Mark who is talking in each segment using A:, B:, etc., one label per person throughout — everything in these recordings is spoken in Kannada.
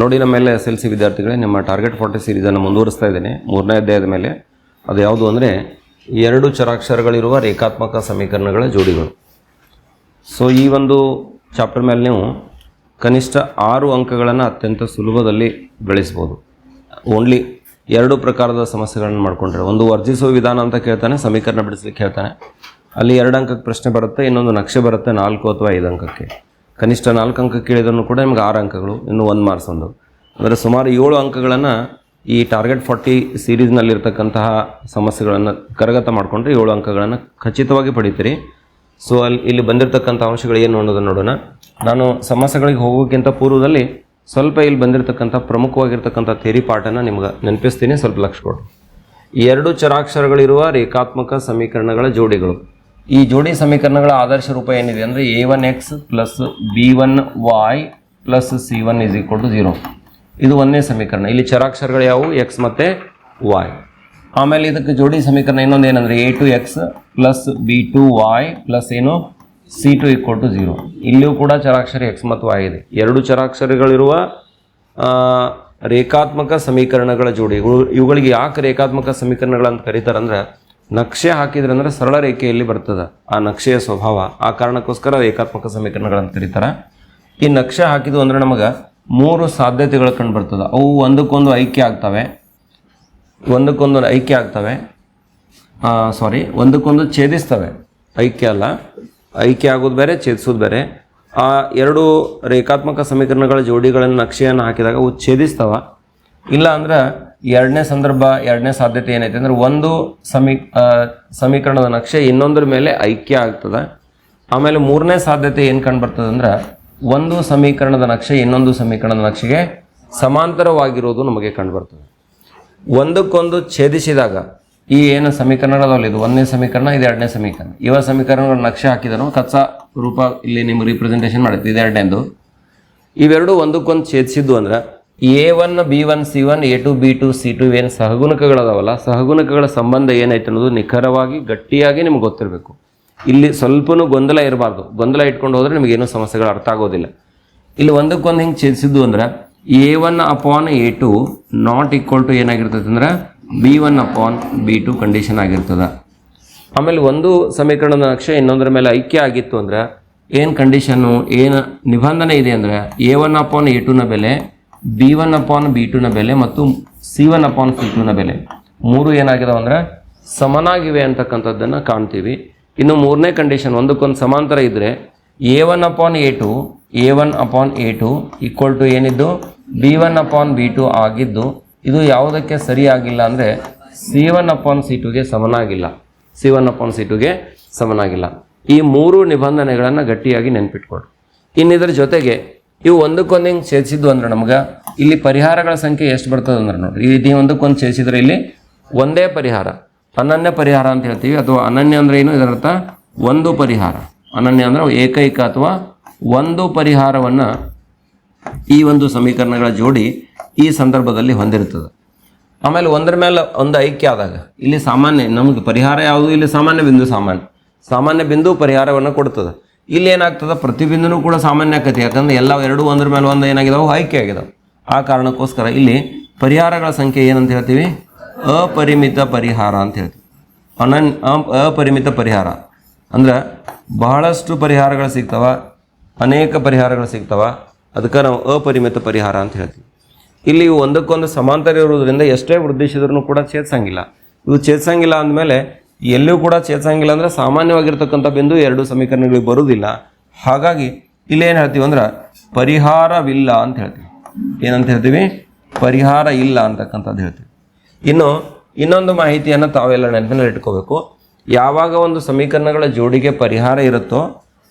A: ನೋಡಿ ನಮ್ಮೆಲ್ಲ ಮೇಲೆ ಎಸ್ ಎಲ್ ಸಿ ವಿದ್ಯಾರ್ಥಿಗಳೇ ನಿಮ್ಮ ಟಾರ್ಗೆಟ್ ಫಾರ್ಟಿ ಸೀರೀಸನ್ನು ಮುಂದುವರಿಸ್ತಾ ಇದ್ದೇನೆ. ಮೂರನೇ ಅಧ್ಯಾಯದ ಮೇಲೆ ಅದು ಯಾವುದು ಅಂದರೆ ಎರಡು ಚರಾಕ್ಷರಗಳಿರುವ ರೇಖಾತ್ಮಕ ಸಮೀಕರಣಗಳ ಜೋಡಿಗಳು. ಸೊ ಈ ಒಂದು ಚಾಪ್ಟರ್ ಮೇಲೆ ನೀವು ಕನಿಷ್ಠ ಆರು ಅಂಕಗಳನ್ನು ಅತ್ಯಂತ ಸುಲಭದಲ್ಲಿ ಗಳಿಸ್ಬೋದು ಓನ್ಲಿ ಎರಡು ಪ್ರಕಾರದ ಸಮಸ್ಯೆಗಳನ್ನು ಮಾಡ್ಕೊಂಡ್ರೆ. ಒಂದು ವರ್ಜಿಸುವ ವಿಧಾನ ಅಂತ ಕೇಳ್ತಾನೆ, ಸಮೀಕರಣ ಬಿಡಿಸ್ಲಿಕ್ಕೆ ಹೇಳ್ತಾನೆ. ಅಲ್ಲಿ ಎರಡು ಅಂಕಕ್ಕೆ ಪ್ರಶ್ನೆ ಬರುತ್ತೆ, ಇನ್ನೊಂದು ನಕ್ಷೆ ಬರುತ್ತೆ, ನಾಲ್ಕು ಅಥವಾ ಐದು ಅಂಕಕ್ಕೆ. ಕನಿಷ್ಠ ನಾಲ್ಕು ಅಂಕ ಕೇಳಿದ್ರು ಕೂಡ ನಿಮ್ಗೆ ಆರು ಅಂಕಗಳು, ಇನ್ನು ಒಂದು ಮಾರ್ಕ್ಸ್ ಒಂದು. ಅಂದರೆ ಸುಮಾರು ಏಳು ಅಂಕಗಳನ್ನು ಈ ಟಾರ್ಗೆಟ್ ಫಾರ್ಟಿ ಸೀರೀಸ್ನಲ್ಲಿರ್ತಕ್ಕಂತಹ ಸಮಸ್ಯೆಗಳನ್ನು ಕರಗತ ಮಾಡಿಕೊಂಡ್ರೆ ಏಳು ಅಂಕಗಳನ್ನು ಖಚಿತವಾಗಿ ಪಡಿತೀರಿ. ಸೊ ಅಲ್ಲಿ, ಇಲ್ಲಿ ಬಂದಿರತಕ್ಕಂಥ ಅಂಶಗಳು ಏನು ಅನ್ನೋದನ್ನು ನೋಡೋಣ. ನಾನು ಸಮಸ್ಯೆಗಳಿಗೆ ಹೋಗೋಕ್ಕಿಂತ ಪೂರ್ವದಲ್ಲಿ ಸ್ವಲ್ಪ ಇಲ್ಲಿ ಬಂದಿರತಕ್ಕಂಥ ಪ್ರಮುಖವಾಗಿರ್ತಕ್ಕಂಥ ಥೇರಿ ಪಾಠನ ನಿಮ್ಗೆ ನೆನಪಿಸ್ತೀನಿ, ಸ್ವಲ್ಪ ಲಕ್ಷ ಕೊಡು. ಎರಡು ಚರಾಕ್ಷರಗಳಿರುವ ರೇಖಾತ್ಮಕ ಸಮೀಕರಣಗಳ ಜೋಡಿಗಳು. ಈ ಜೋಡಿ ಸಮೀಕರಣಗಳ ಆದರ್ಶ ರೂಪ ಏನಿದೆ ಅಂದರೆ A one X plus B one Y plus C one is equal to zero ಇದು ಒಂದನೇ ಸಮೀಕರಣ. ಇಲ್ಲಿ ಚರಾಕ್ಷರಗಳು ಯಾವುವು? ಎಕ್ಸ್ ಮತ್ತು ವಾಯ್ ಆಮೇಲೆ ಇದಕ್ಕೆ ಜೋಡಿ ಸಮೀಕರಣ ಇನ್ನೊಂದು ಏನಂದರೆ A two X plus B two Y plus ಏನು? C two equal to zero ಇಲ್ಲಿಯೂ ಕೂಡ ಚರಾಕ್ಷರ ಎಕ್ಸ್ ಮತ್ತು ವಾಯ್ ಇದೆ. ಎರಡು ಚರಾಕ್ಷರಗಳಿರುವ ರೇಖಾತ್ಮಕ ಸಮೀಕರಣಗಳ ಜೋಡಿ. ಇವು- ಇವುಗಳಿಗೆ ಯಾಕೆ ರೇಖಾತ್ಮಕ ಸಮೀಕರಣಗಳಂತ ಕರೀತಾರಂದ್ರೆ ನಕ್ಷೆ ಹಾಕಿದ್ರೆ ಅಂದ್ರೆ ಸರಳ ರೇಖೆಯಲ್ಲಿ ಬರ್ತದೆ ಆ ನಕ್ಷೆಯ ಸ್ವಭಾವ. ಆ ಕಾರಣಕ್ಕೋಸ್ಕರ ರೇಖಾತ್ಮಕ ಸಮೀಕರಣಗಳಂತ ಕರೀತಾರೆ ಈ ನಕ್ಷೆ ಹಾಕಿದ್ವು ಅಂದ್ರೆ ನಮಗೆ ಮೂರು ಸಾಧ್ಯತೆಗಳು ಕಂಡು ಬರ್ತದೆ. ಅವು ಒಂದಕ್ಕೊಂದು ಐಕ್ಯ ಆಗ್ತವೆ. ಒಂದಕ್ಕೊಂದು ಐಕ್ಯ ಆಗ್ತವೆ. ಸಾರಿ ಒಂದಕ್ಕೊಂದು ಛೇದಿಸ್ತವೆ. ಐಕ್ಯ ಅಲ್ಲ. ಐಕ್ಯ ಆಗೋದು ಬೇರೆ, ಛೇದಿಸೋದು ಬೇರೆ. ಆ ಎರಡು ರೇಖಾತ್ಮಕ ಸಮೀಕರಣಗಳ ಜೋಡಿಗಳನ್ನು ನಕ್ಷೆಯನ್ನು ಹಾಕಿದಾಗ ಅವು ಛೇದಿಸ್ತವ. ಇಲ್ಲ ಅಂದ್ರೆ ಎರಡನೇ ಸಂದರ್ಭ, ಎರಡನೇ ಸಾಧ್ಯತೆ ಏನೈತೆ ಅಂದ್ರೆ ಒಂದು ಸಮೀ ಸಮೀಕರಣದ ನಕ್ಷೆ ಇನ್ನೊಂದರ ಮೇಲೆ ಐಕ್ಯ ಆಗ್ತದೆ. ಆಮೇಲೆ ಮೂರನೇ ಸಾಧ್ಯತೆ ಏನು ಕಂಡು ಬರ್ತದೆ ಅಂದ್ರೆ ಒಂದು ಸಮೀಕರಣದ ನಕ್ಷೆ ಇನ್ನೊಂದು ಸಮೀಕರಣದ ನಕ್ಷೆಗೆ ಸಮಾಂತರವಾಗಿರೋದು ನಮಗೆ ಕಂಡು ಬರ್ತದೆ. ಒಂದಕ್ಕೊಂದು ಛೇದಿಸಿದಾಗ ಈ ಏನು ಸಮೀಕರಣಗಳಲ್ಲ ಇದು ಒಂದನೇ ಸಮೀಕರಣ, ಇದು ಎರಡನೇ ಸಮೀಕರಣ. ಇವ ಸಮೀಕರಣಗಳ ನಕ್ಷೆ ಹಾಕಿದನು, ಕಚ್ಚಾ ರೂಪ ಇಲ್ಲಿ ನಿಮ್ಗೆ ರೀಪ್ರೆಸೆಂಟೇಷನ್ ಮಾಡುತ್ತೆ ಇದೆರಡನೇದು ಇವೆರಡು ಒಂದಕ್ಕೊಂದು ಛೇದಿಸಿದ್ದು ಅಂದ್ರೆ A one, B one, C one, A two, B two, C two ಏನು ಸಹಗುಣಕಗಳದಾವಲ್ಲ? ಸಹಗುಣಕಗಳ ಸಂಬಂಧ ಏನೈತೆ ಅನ್ನೋದು ನಿಖರವಾಗಿ, ಗಟ್ಟಿಯಾಗಿ ನಿಮ್ಗೆ ಗೊತ್ತಿರಬೇಕು. ಇಲ್ಲಿ ಸ್ವಲ್ಪನೂ ಗೊಂದಲ ಇರಬಾರ್ದು. ಗೊಂದಲ ಇಟ್ಕೊಂಡು ಹೋದ್ರೆ ನಿಮಗೇನು ಸಮಸ್ಯೆಗಳು ಅರ್ಥ ಆಗೋದಿಲ್ಲ. ಇಲ್ಲಿ ಒಂದಕ್ಕೊಂದು ಹಿಂಗೆ ಛೇದಿಸಿದ್ದು ಅಂದ್ರೆ, A one upon A two not equal to ಏನಾಗಿರ್ತದೆ ಅಂದ್ರೆ, B one upon B two condition ಆಗಿರ್ತದೆ. ಆಮೇಲೆ ಒಂದು ಸಮೀಕರಣದ ನಕ್ಷೆ ಇನ್ನೊಂದರ ಮೇಲೆ ಐಕ್ಯ ಆಗಿತ್ತು ಅಂದ್ರೆ, ಏನು ಕಂಡೀಷನ್ನು, ಏನು ನಿಬಂಧನೆ ಇದೆ ಅಂದರೆ, ಎ ಒನ್ ಅಪಾನ್ ಎ ಟುನ ಬೆಲೆ ಬಿ ಒನ್ ಅಪಾನ್ ಬಿ ಟುನ ಬೆಲೆ ಮತ್ತು ಸಿ ಒನ್ ಅಪಾನ್ ಸಿ ಟುನ ಬೆಲೆ. ಮೂರು ಏನಾಗಿದಾವೆ ಅಂದರೆ ಸಮನಾಗಿವೆ ಅಂತಕ್ಕಂಥದ್ದನ್ನು ಕಾಣ್ತೀವಿ. ಇನ್ನು ಮೂರನೇ ಕಂಡೀಷನ್ ಒಂದಕ್ಕೊಂದು ಸಮಾಂತರ ಇದ್ದರೆ A one upon A two A one upon A two equal to ಏನಿದ್ದು? B one upon B two ಆಗಿದ್ದು ಇದು ಯಾವುದಕ್ಕೆ ಸರಿಯಾಗಿಲ್ಲ ಅಂದರೆ ಸಿ ಒನ್ ಅಪಾನ್ ಸಿ ಟುಗೆ ಸಮನಾಗಿಲ್ಲ. ಸಿ ಒನ್ ಅಪಾನ್ ಸಿ ಟುಗೆ ಸಮನಾಗಿಲ್ಲ. ಈ ಮೂರು ನಿಬಂಧನೆಗಳನ್ನು ಗಟ್ಟಿಯಾಗಿ ನೆನ್ಪಿಟ್ಕೊಡು ಇನ್ನಿದ್ರ ಜೊತೆಗೆ ಇವು ಒಂದಕ್ಕೊಂದು ಹಿಂಗೆ ಸೇರಿಸಿದ್ದು ಅಂದ್ರೆ ನಮ್ಗೆ ಇಲ್ಲಿ ಪರಿಹಾರಗಳ ಸಂಖ್ಯೆ ಎಷ್ಟು ಬರ್ತದೆ ಅಂದ್ರೆ ನೋಡ್ರಿ. ರೀತಿ ಒಂದಕ್ಕೊಂದು ಸೇರಿಸಿದ್ರೆ ಇಲ್ಲಿ ಒಂದೇ ಪರಿಹಾರ. ಅನನ್ಯ ಪರಿಹಾರ ಅಂತ ಹೇಳ್ತೀವಿ. ಅಥವಾ ಅನನ್ಯ ಅಂದ್ರೆ ಏನು? ಇದರರ್ಥ ಒಂದು ಪರಿಹಾರ. ಅನನ್ಯ ಅಂದ್ರೆ ಏಕೈಕ ಅಥವಾ ಒಂದು ಪರಿಹಾರವನ್ನು ಈ ಒಂದು ಸಮೀಕರಣಗಳ ಜೋಡಿ ಈ ಸಂದರ್ಭದಲ್ಲಿ ಹೊಂದಿರುತ್ತದೆ. ಆಮೇಲೆ ಒಂದರ ಮೇಲೆ ಒಂದು ಐಕ್ಯ ಆದಾಗ ಇಲ್ಲಿ ಸಾಮಾನ್ಯ ನಮಗೆ ಪರಿಹಾರ ಯಾವುದು? ಇಲ್ಲಿ ಸಾಮಾನ್ಯ ಬಿಂದು ಸಾಮಾನ್ಯ. ಸಾಮಾನ್ಯ ಬಿಂದು ಪರಿಹಾರವನ್ನು ಕೊಡ್ತದೆ. ಇಲ್ಲಿ ಏನಾಗ್ತದೆ? ಪ್ರತಿಬಿಂದನೂ ಕೂಡ ಸಾಮಾನ್ಯ ಆಕತಿ. ಯಾಕಂದ್ರೆ ಎಲ್ಲ ಎರಡು ಒಂದರ ಮೇಲೆ ಒಂದು ಏನಾಗಿದಾವೆ? ಆಯ್ಕೆ ಆಗಿದಾವೆ. ಆ ಕಾರಣಕ್ಕೋಸ್ಕರ ಇಲ್ಲಿ ಪರಿಹಾರಗಳ ಸಂಖ್ಯೆ ಏನಂತ ಹೇಳ್ತೀವಿ? ಅಪರಿಮಿತ ಪರಿಹಾರ ಅಂತ ಹೇಳ್ತೀವಿ. ಅನನ್ ಅಪರಿಮಿತ ಪರಿಹಾರ. ಅಂದ್ರೆ ಬಹಳಷ್ಟು ಪರಿಹಾರಗಳು ಸಿಗ್ತವ, ಅನೇಕ ಪರಿಹಾರಗಳು ಸಿಗ್ತವ. ಅದಕ್ಕೆ ನಾವು ಅಪರಿಮಿತ ಪರಿಹಾರ ಅಂತ ಹೇಳ್ತೀವಿ. ಇಲ್ಲಿ ಒಂದಕ್ಕೊಂದು ಸಮಾಂತರ ಇರೋದ್ರಿಂದ ಎಷ್ಟೇ ವೃದ್ಧಿಸಿದ್ರೂ ಕೂಡ ಛೇದಿಸಂಗಿಲ್ಲ. ಇವು ಛೇದಿಸಂಗಿಲ್ಲ ಅಂದಮೇಲೆ ಎಲ್ಲೂ ಕೂಡ ಛೇದಿಸಂಗಿಲ್ಲ ಅಂದರೆ ಸಾಮಾನ್ಯವಾಗಿರ್ತಕ್ಕಂಥ ಬಿಂದು ಎರಡು ಸಮೀಕರಣಗಳಿಗೆ ಬರುವುದಿಲ್ಲ. ಹಾಗಾಗಿ ಇಲ್ಲಿ ಏನು ಹೇಳ್ತೀವಿ ಅಂದ್ರೆ ಪರಿಹಾರವಿಲ್ಲ ಅಂತ ಹೇಳ್ತೀವಿ. ಏನಂತ ಹೇಳ್ತೀವಿ? ಪರಿಹಾರ ಇಲ್ಲ ಅಂತಕ್ಕಂಥದ್ದು ಹೇಳ್ತೀವಿ. ಇನ್ನು ಇನ್ನೊಂದು ಮಾಹಿತಿಯನ್ನು ತಾವೆಲ್ಲ ನೆನಪಿನಲ್ಲಿ ಇಟ್ಕೋಬೇಕು. ಯಾವಾಗ ಒಂದು ಸಮೀಕರಣಗಳ ಜೋಡಿಗೆ ಪರಿಹಾರ ಇರುತ್ತೋ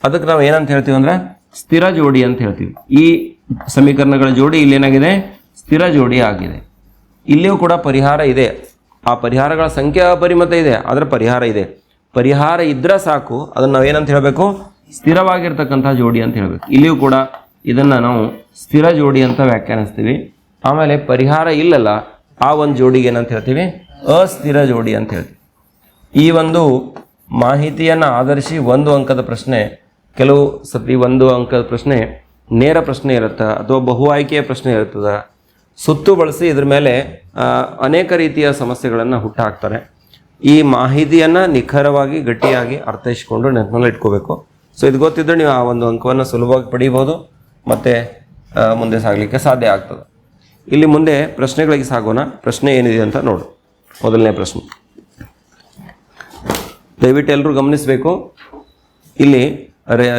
A: ಅದಕ್ಕೆ ನಾವು ಏನಂತ ಹೇಳ್ತೀವಿ ಅಂದರೆ ಸ್ಥಿರ ಜೋಡಿ ಅಂತ ಹೇಳ್ತೀವಿ. ಈ ಸಮೀಕರಣಗಳ ಜೋಡಿ ಇಲ್ಲೇನಾಗಿದೆ? ಸ್ಥಿರ ಜೋಡಿ ಆಗಿದೆ. ಇಲ್ಲಿಯೂ ಕೂಡ ಪರಿಹಾರ ಇದೆ. ಆ ಪರಿಹಾರಗಳ ಸಂಖ್ಯೆ ಅಪರಿಮಿತ ಇದೆ, ಅದರ ಪರಿಹಾರ ಇದೆ. ಪರಿಹಾರ ಇದ್ರೆ ಸಾಕು, ಅದನ್ನು ಏನಂತ ಹೇಳಬೇಕು? ಸ್ಥಿರವಾಗಿರ್ತಕ್ಕಂಥ ಜೋಡಿ ಅಂತ ಹೇಳಬೇಕು. ಇಲ್ಲಿಯೂ ಕೂಡ ಇದನ್ನು ನಾವು ಸ್ಥಿರ ಜೋಡಿ ಅಂತ ವ್ಯಾಖ್ಯಾನಿಸ್ತೀವಿ. ಆಮೇಲೆ ಪರಿಹಾರ ಇಲ್ಲಲ್ಲ, ಆ ಒಂದು ಜೋಡಿಗೆ ಏನಂತ ಹೇಳ್ತೀವಿ? ಅಸ್ಥಿರ ಜೋಡಿ ಅಂತ ಹೇಳ್ತೀವಿ. ಈ ಒಂದು ಮಾಹಿತಿಯನ್ನು ಆಧರಿಸಿ ಒಂದು ಅಂಕದ ಪ್ರಶ್ನೆ, ಕೆಲವು ಸತಿ ಒಂದು ಅಂಕದ ಪ್ರಶ್ನೆ ನೇರ ಪ್ರಶ್ನೆ ಇರುತ್ತಾ, ಅಥವಾ ಬಹು ಆಯ್ಕೆಯ ಪ್ರಶ್ನೆ ಇರ್ತದ ಸುತ್ತು ಬಳಸಿ ಇದ್ರ ಮೇಲೆ ಅನೇಕ ರೀತಿಯ ಸಮಸ್ಯೆಗಳನ್ನು ಹುಟ್ಟಾಕ್ತಾರೆ. ಈ ಮಾಹಿತಿಯನ್ನು ನಿಖರವಾಗಿ, ಗಟ್ಟಿಯಾಗಿ ಅರ್ಥೈಸಿಕೊಂಡು ನೆನಪಲ್ಲಿ ಇಟ್ಕೋಬೇಕು. ಸೊ ಇದು ಗೊತ್ತಿದ್ದರೆ ನೀವು ಆ ಒಂದು ಅಂಕವನ್ನು ಸುಲಭವಾಗಿ ಪಡೀಬೋದು. ಮತ್ತು ಮುಂದೆ ಸಾಗಲಿಕ್ಕೆ ಸಾಧ್ಯ ಆಗ್ತದೆ. ಇಲ್ಲಿ ಮುಂದೆ ಪ್ರಶ್ನೆಗಳಿಗೆ ಸಾಗೋಣ. ಪ್ರಶ್ನೆ ಏನಿದೆ ಅಂತ ನೋಡು. ಮೊದಲನೇ ಪ್ರಶ್ನೆ. ದಯವಿಟ್ಟು ಎಲ್ಲರೂ ಗಮನಿಸಬೇಕು. ಇಲ್ಲಿ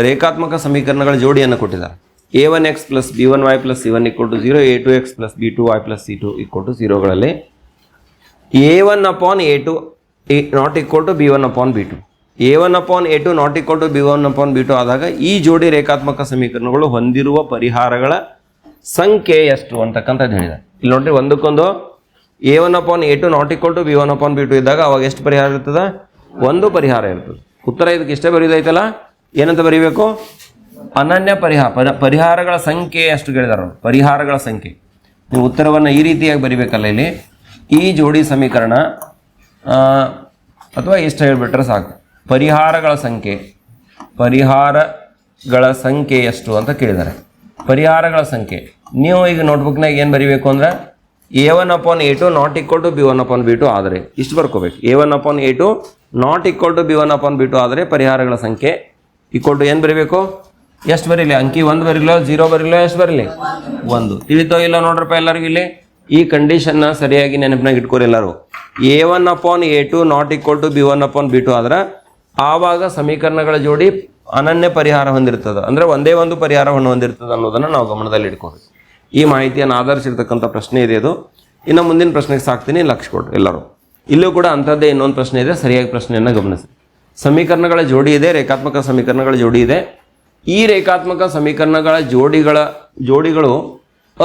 A: ರೇಖಾತ್ಮಕ ಸಮೀಕರಣಗಳ ಜೋಡಿಯನ್ನು ಕೊಟ್ಟಿದ್ದಾರೆ. A one X plus B one Y plus C one equal to zero A two X plus B two Y plus C two equal to ಜೀರೋಗಳಲ್ಲಿ A one upon A two not equal to B one upon B two A one upon A two not equal to B one upon B two ಆದಾಗ ಈ ಜೋಡಿ ರೇಖಾತ್ಮಕ ಸಮೀಕರಣಗಳು ಹೊಂದಿರುವ ಪರಿಹಾರಗಳ ಸಂಖ್ಯೆ ಎಷ್ಟು ಅಂತಕ್ಕಂಥದ್ದು ಹೇಳಿದೆ. ಇಲ್ಲಿ ನೋಡ್ರಿ, ಒಂದಕ್ಕೊಂದು A one upon A two not equal to B one upon B two ಇದ್ದಾಗ ಅವಾಗ ಎಷ್ಟು ಪರಿಹಾರ ಇರ್ತದೆ? ಒಂದು ಪರಿಹಾರ ಇರ್ತದೆ. ಉತ್ತರ ಇದಕ್ಕೆ ಇಷ್ಟೇ ಬರೆಯೋದೈತಲ್ಲ ಏನಂತ ಬರೀಬೇಕು? ಅನನ್ಯ ಪರಿಹಾರ ಪರ ಪರಿಹಾರಗಳ ಸಂಖ್ಯೆ ಅಷ್ಟು ಕೇಳಿದಾರ. ಪರಿಹಾರಗಳ ಸಂಖ್ಯೆ. ನೀವು ಉತ್ತರವನ್ನು ಈ ರೀತಿಯಾಗಿ ಬರಿಬೇಕಲ್ಲ ಇಲ್ಲಿ. ಈ ಜೋಡಿ ಸಮೀಕರಣ ಅಥವಾ ಎಷ್ಟು ಹೇಳ್ಬಿಟ್ರೆ ಸಾಕು. ಪರಿಹಾರಗಳ ಸಂಖ್ಯೆ ಪರಿಹಾರಗಳ ಸಂಖ್ಯೆ ಎಷ್ಟು ಅಂತ ಕೇಳಿದ್ದಾರೆ ಪರಿಹಾರಗಳ ಸಂಖ್ಯೆ. ನೀವು ಈಗ ನೋಟ್ಬುಕ್ನಾಗ ಏನು ಬರಿಬೇಕು ಅಂದ್ರೆ A one upon A two not equal to B one upon B two ಆದರೆ, ಇಷ್ಟು ಬರ್ಕೋಬೇಕು. A one upon A two not equal to B one upon B two ಆದರೆ ಪರಿಹಾರಗಳ ಸಂಖ್ಯೆ ಈಕ್ವಲ್ ಟು ಏನು ಬರೀಬೇಕು? ಎಷ್ಟು ಬರೀಲಿ? ಅಂಕಿ ಒಂದು ಬರೀಲೋ, ಜೀರೋ ಬರೀಲೋ, ಎಷ್ಟು ಬರೀಲಿ? ಒಂದು. ತಿಳಿತೋ ಇಲ್ಲ ನೋಡ್ರಪ್ಪ ಎಲ್ಲರಿಗೂ ಇಲ್ಲಿ. ಈ ಕಂಡೀಷನ್ನ ಸರಿಯಾಗಿ ನೆನಪಿನಾಗ ಇಟ್ಕೋರಿ ಎಲ್ಲರೂ. A one upon A two not equal to B one upon B two ಆದ್ರೆ ಆವಾಗ ಸಮೀಕರಣಗಳ ಜೋಡಿ ಅನನ್ಯ ಪರಿಹಾರ ಹೊಂದಿರ್ತದೆ. ಅಂದರೆ ಒಂದೇ ಒಂದು ಪರಿಹಾರವನ್ನು ಹೊಂದಿರ್ತದೆ ಅನ್ನೋದನ್ನು ನಾವು ಗಮನದಲ್ಲಿ ಇಟ್ಕೋಬೇಕು ಈ ಮಾಹಿತಿಯನ್ನು ಆಧರಿಸಿರ್ತಕ್ಕಂಥ ಪ್ರಶ್ನೆ ಇದೆ ಅದು ಇನ್ನು ಮುಂದಿನ ಪ್ರಶ್ನೆಗೆ ಸಾಕ್ತೀನಿ ಲಕ್ಷ ಕೊಡ್ರಿ ಎಲ್ಲರೂ. ಇಲ್ಲೂ ಕೂಡ ಅಂಥದ್ದೇ ಇನ್ನೊಂದು ಪ್ರಶ್ನೆ ಇದೆ, ಸರಿಯಾಗಿ ಪ್ರಶ್ನೆಯನ್ನು ಗಮನಿಸಿ. ಸಮೀಕರಣಗಳ ಜೋಡಿ ಇದೆ, ರೇಖಾತ್ಮಕ ಸಮೀಕರಣಗಳ ಜೋಡಿ ಇದೆ. ಈ ರೇಖಾತ್ಮಕ ಸಮೀಕರಣಗಳ ಜೋಡಿಗಳ ಜೋಡಿಗಳು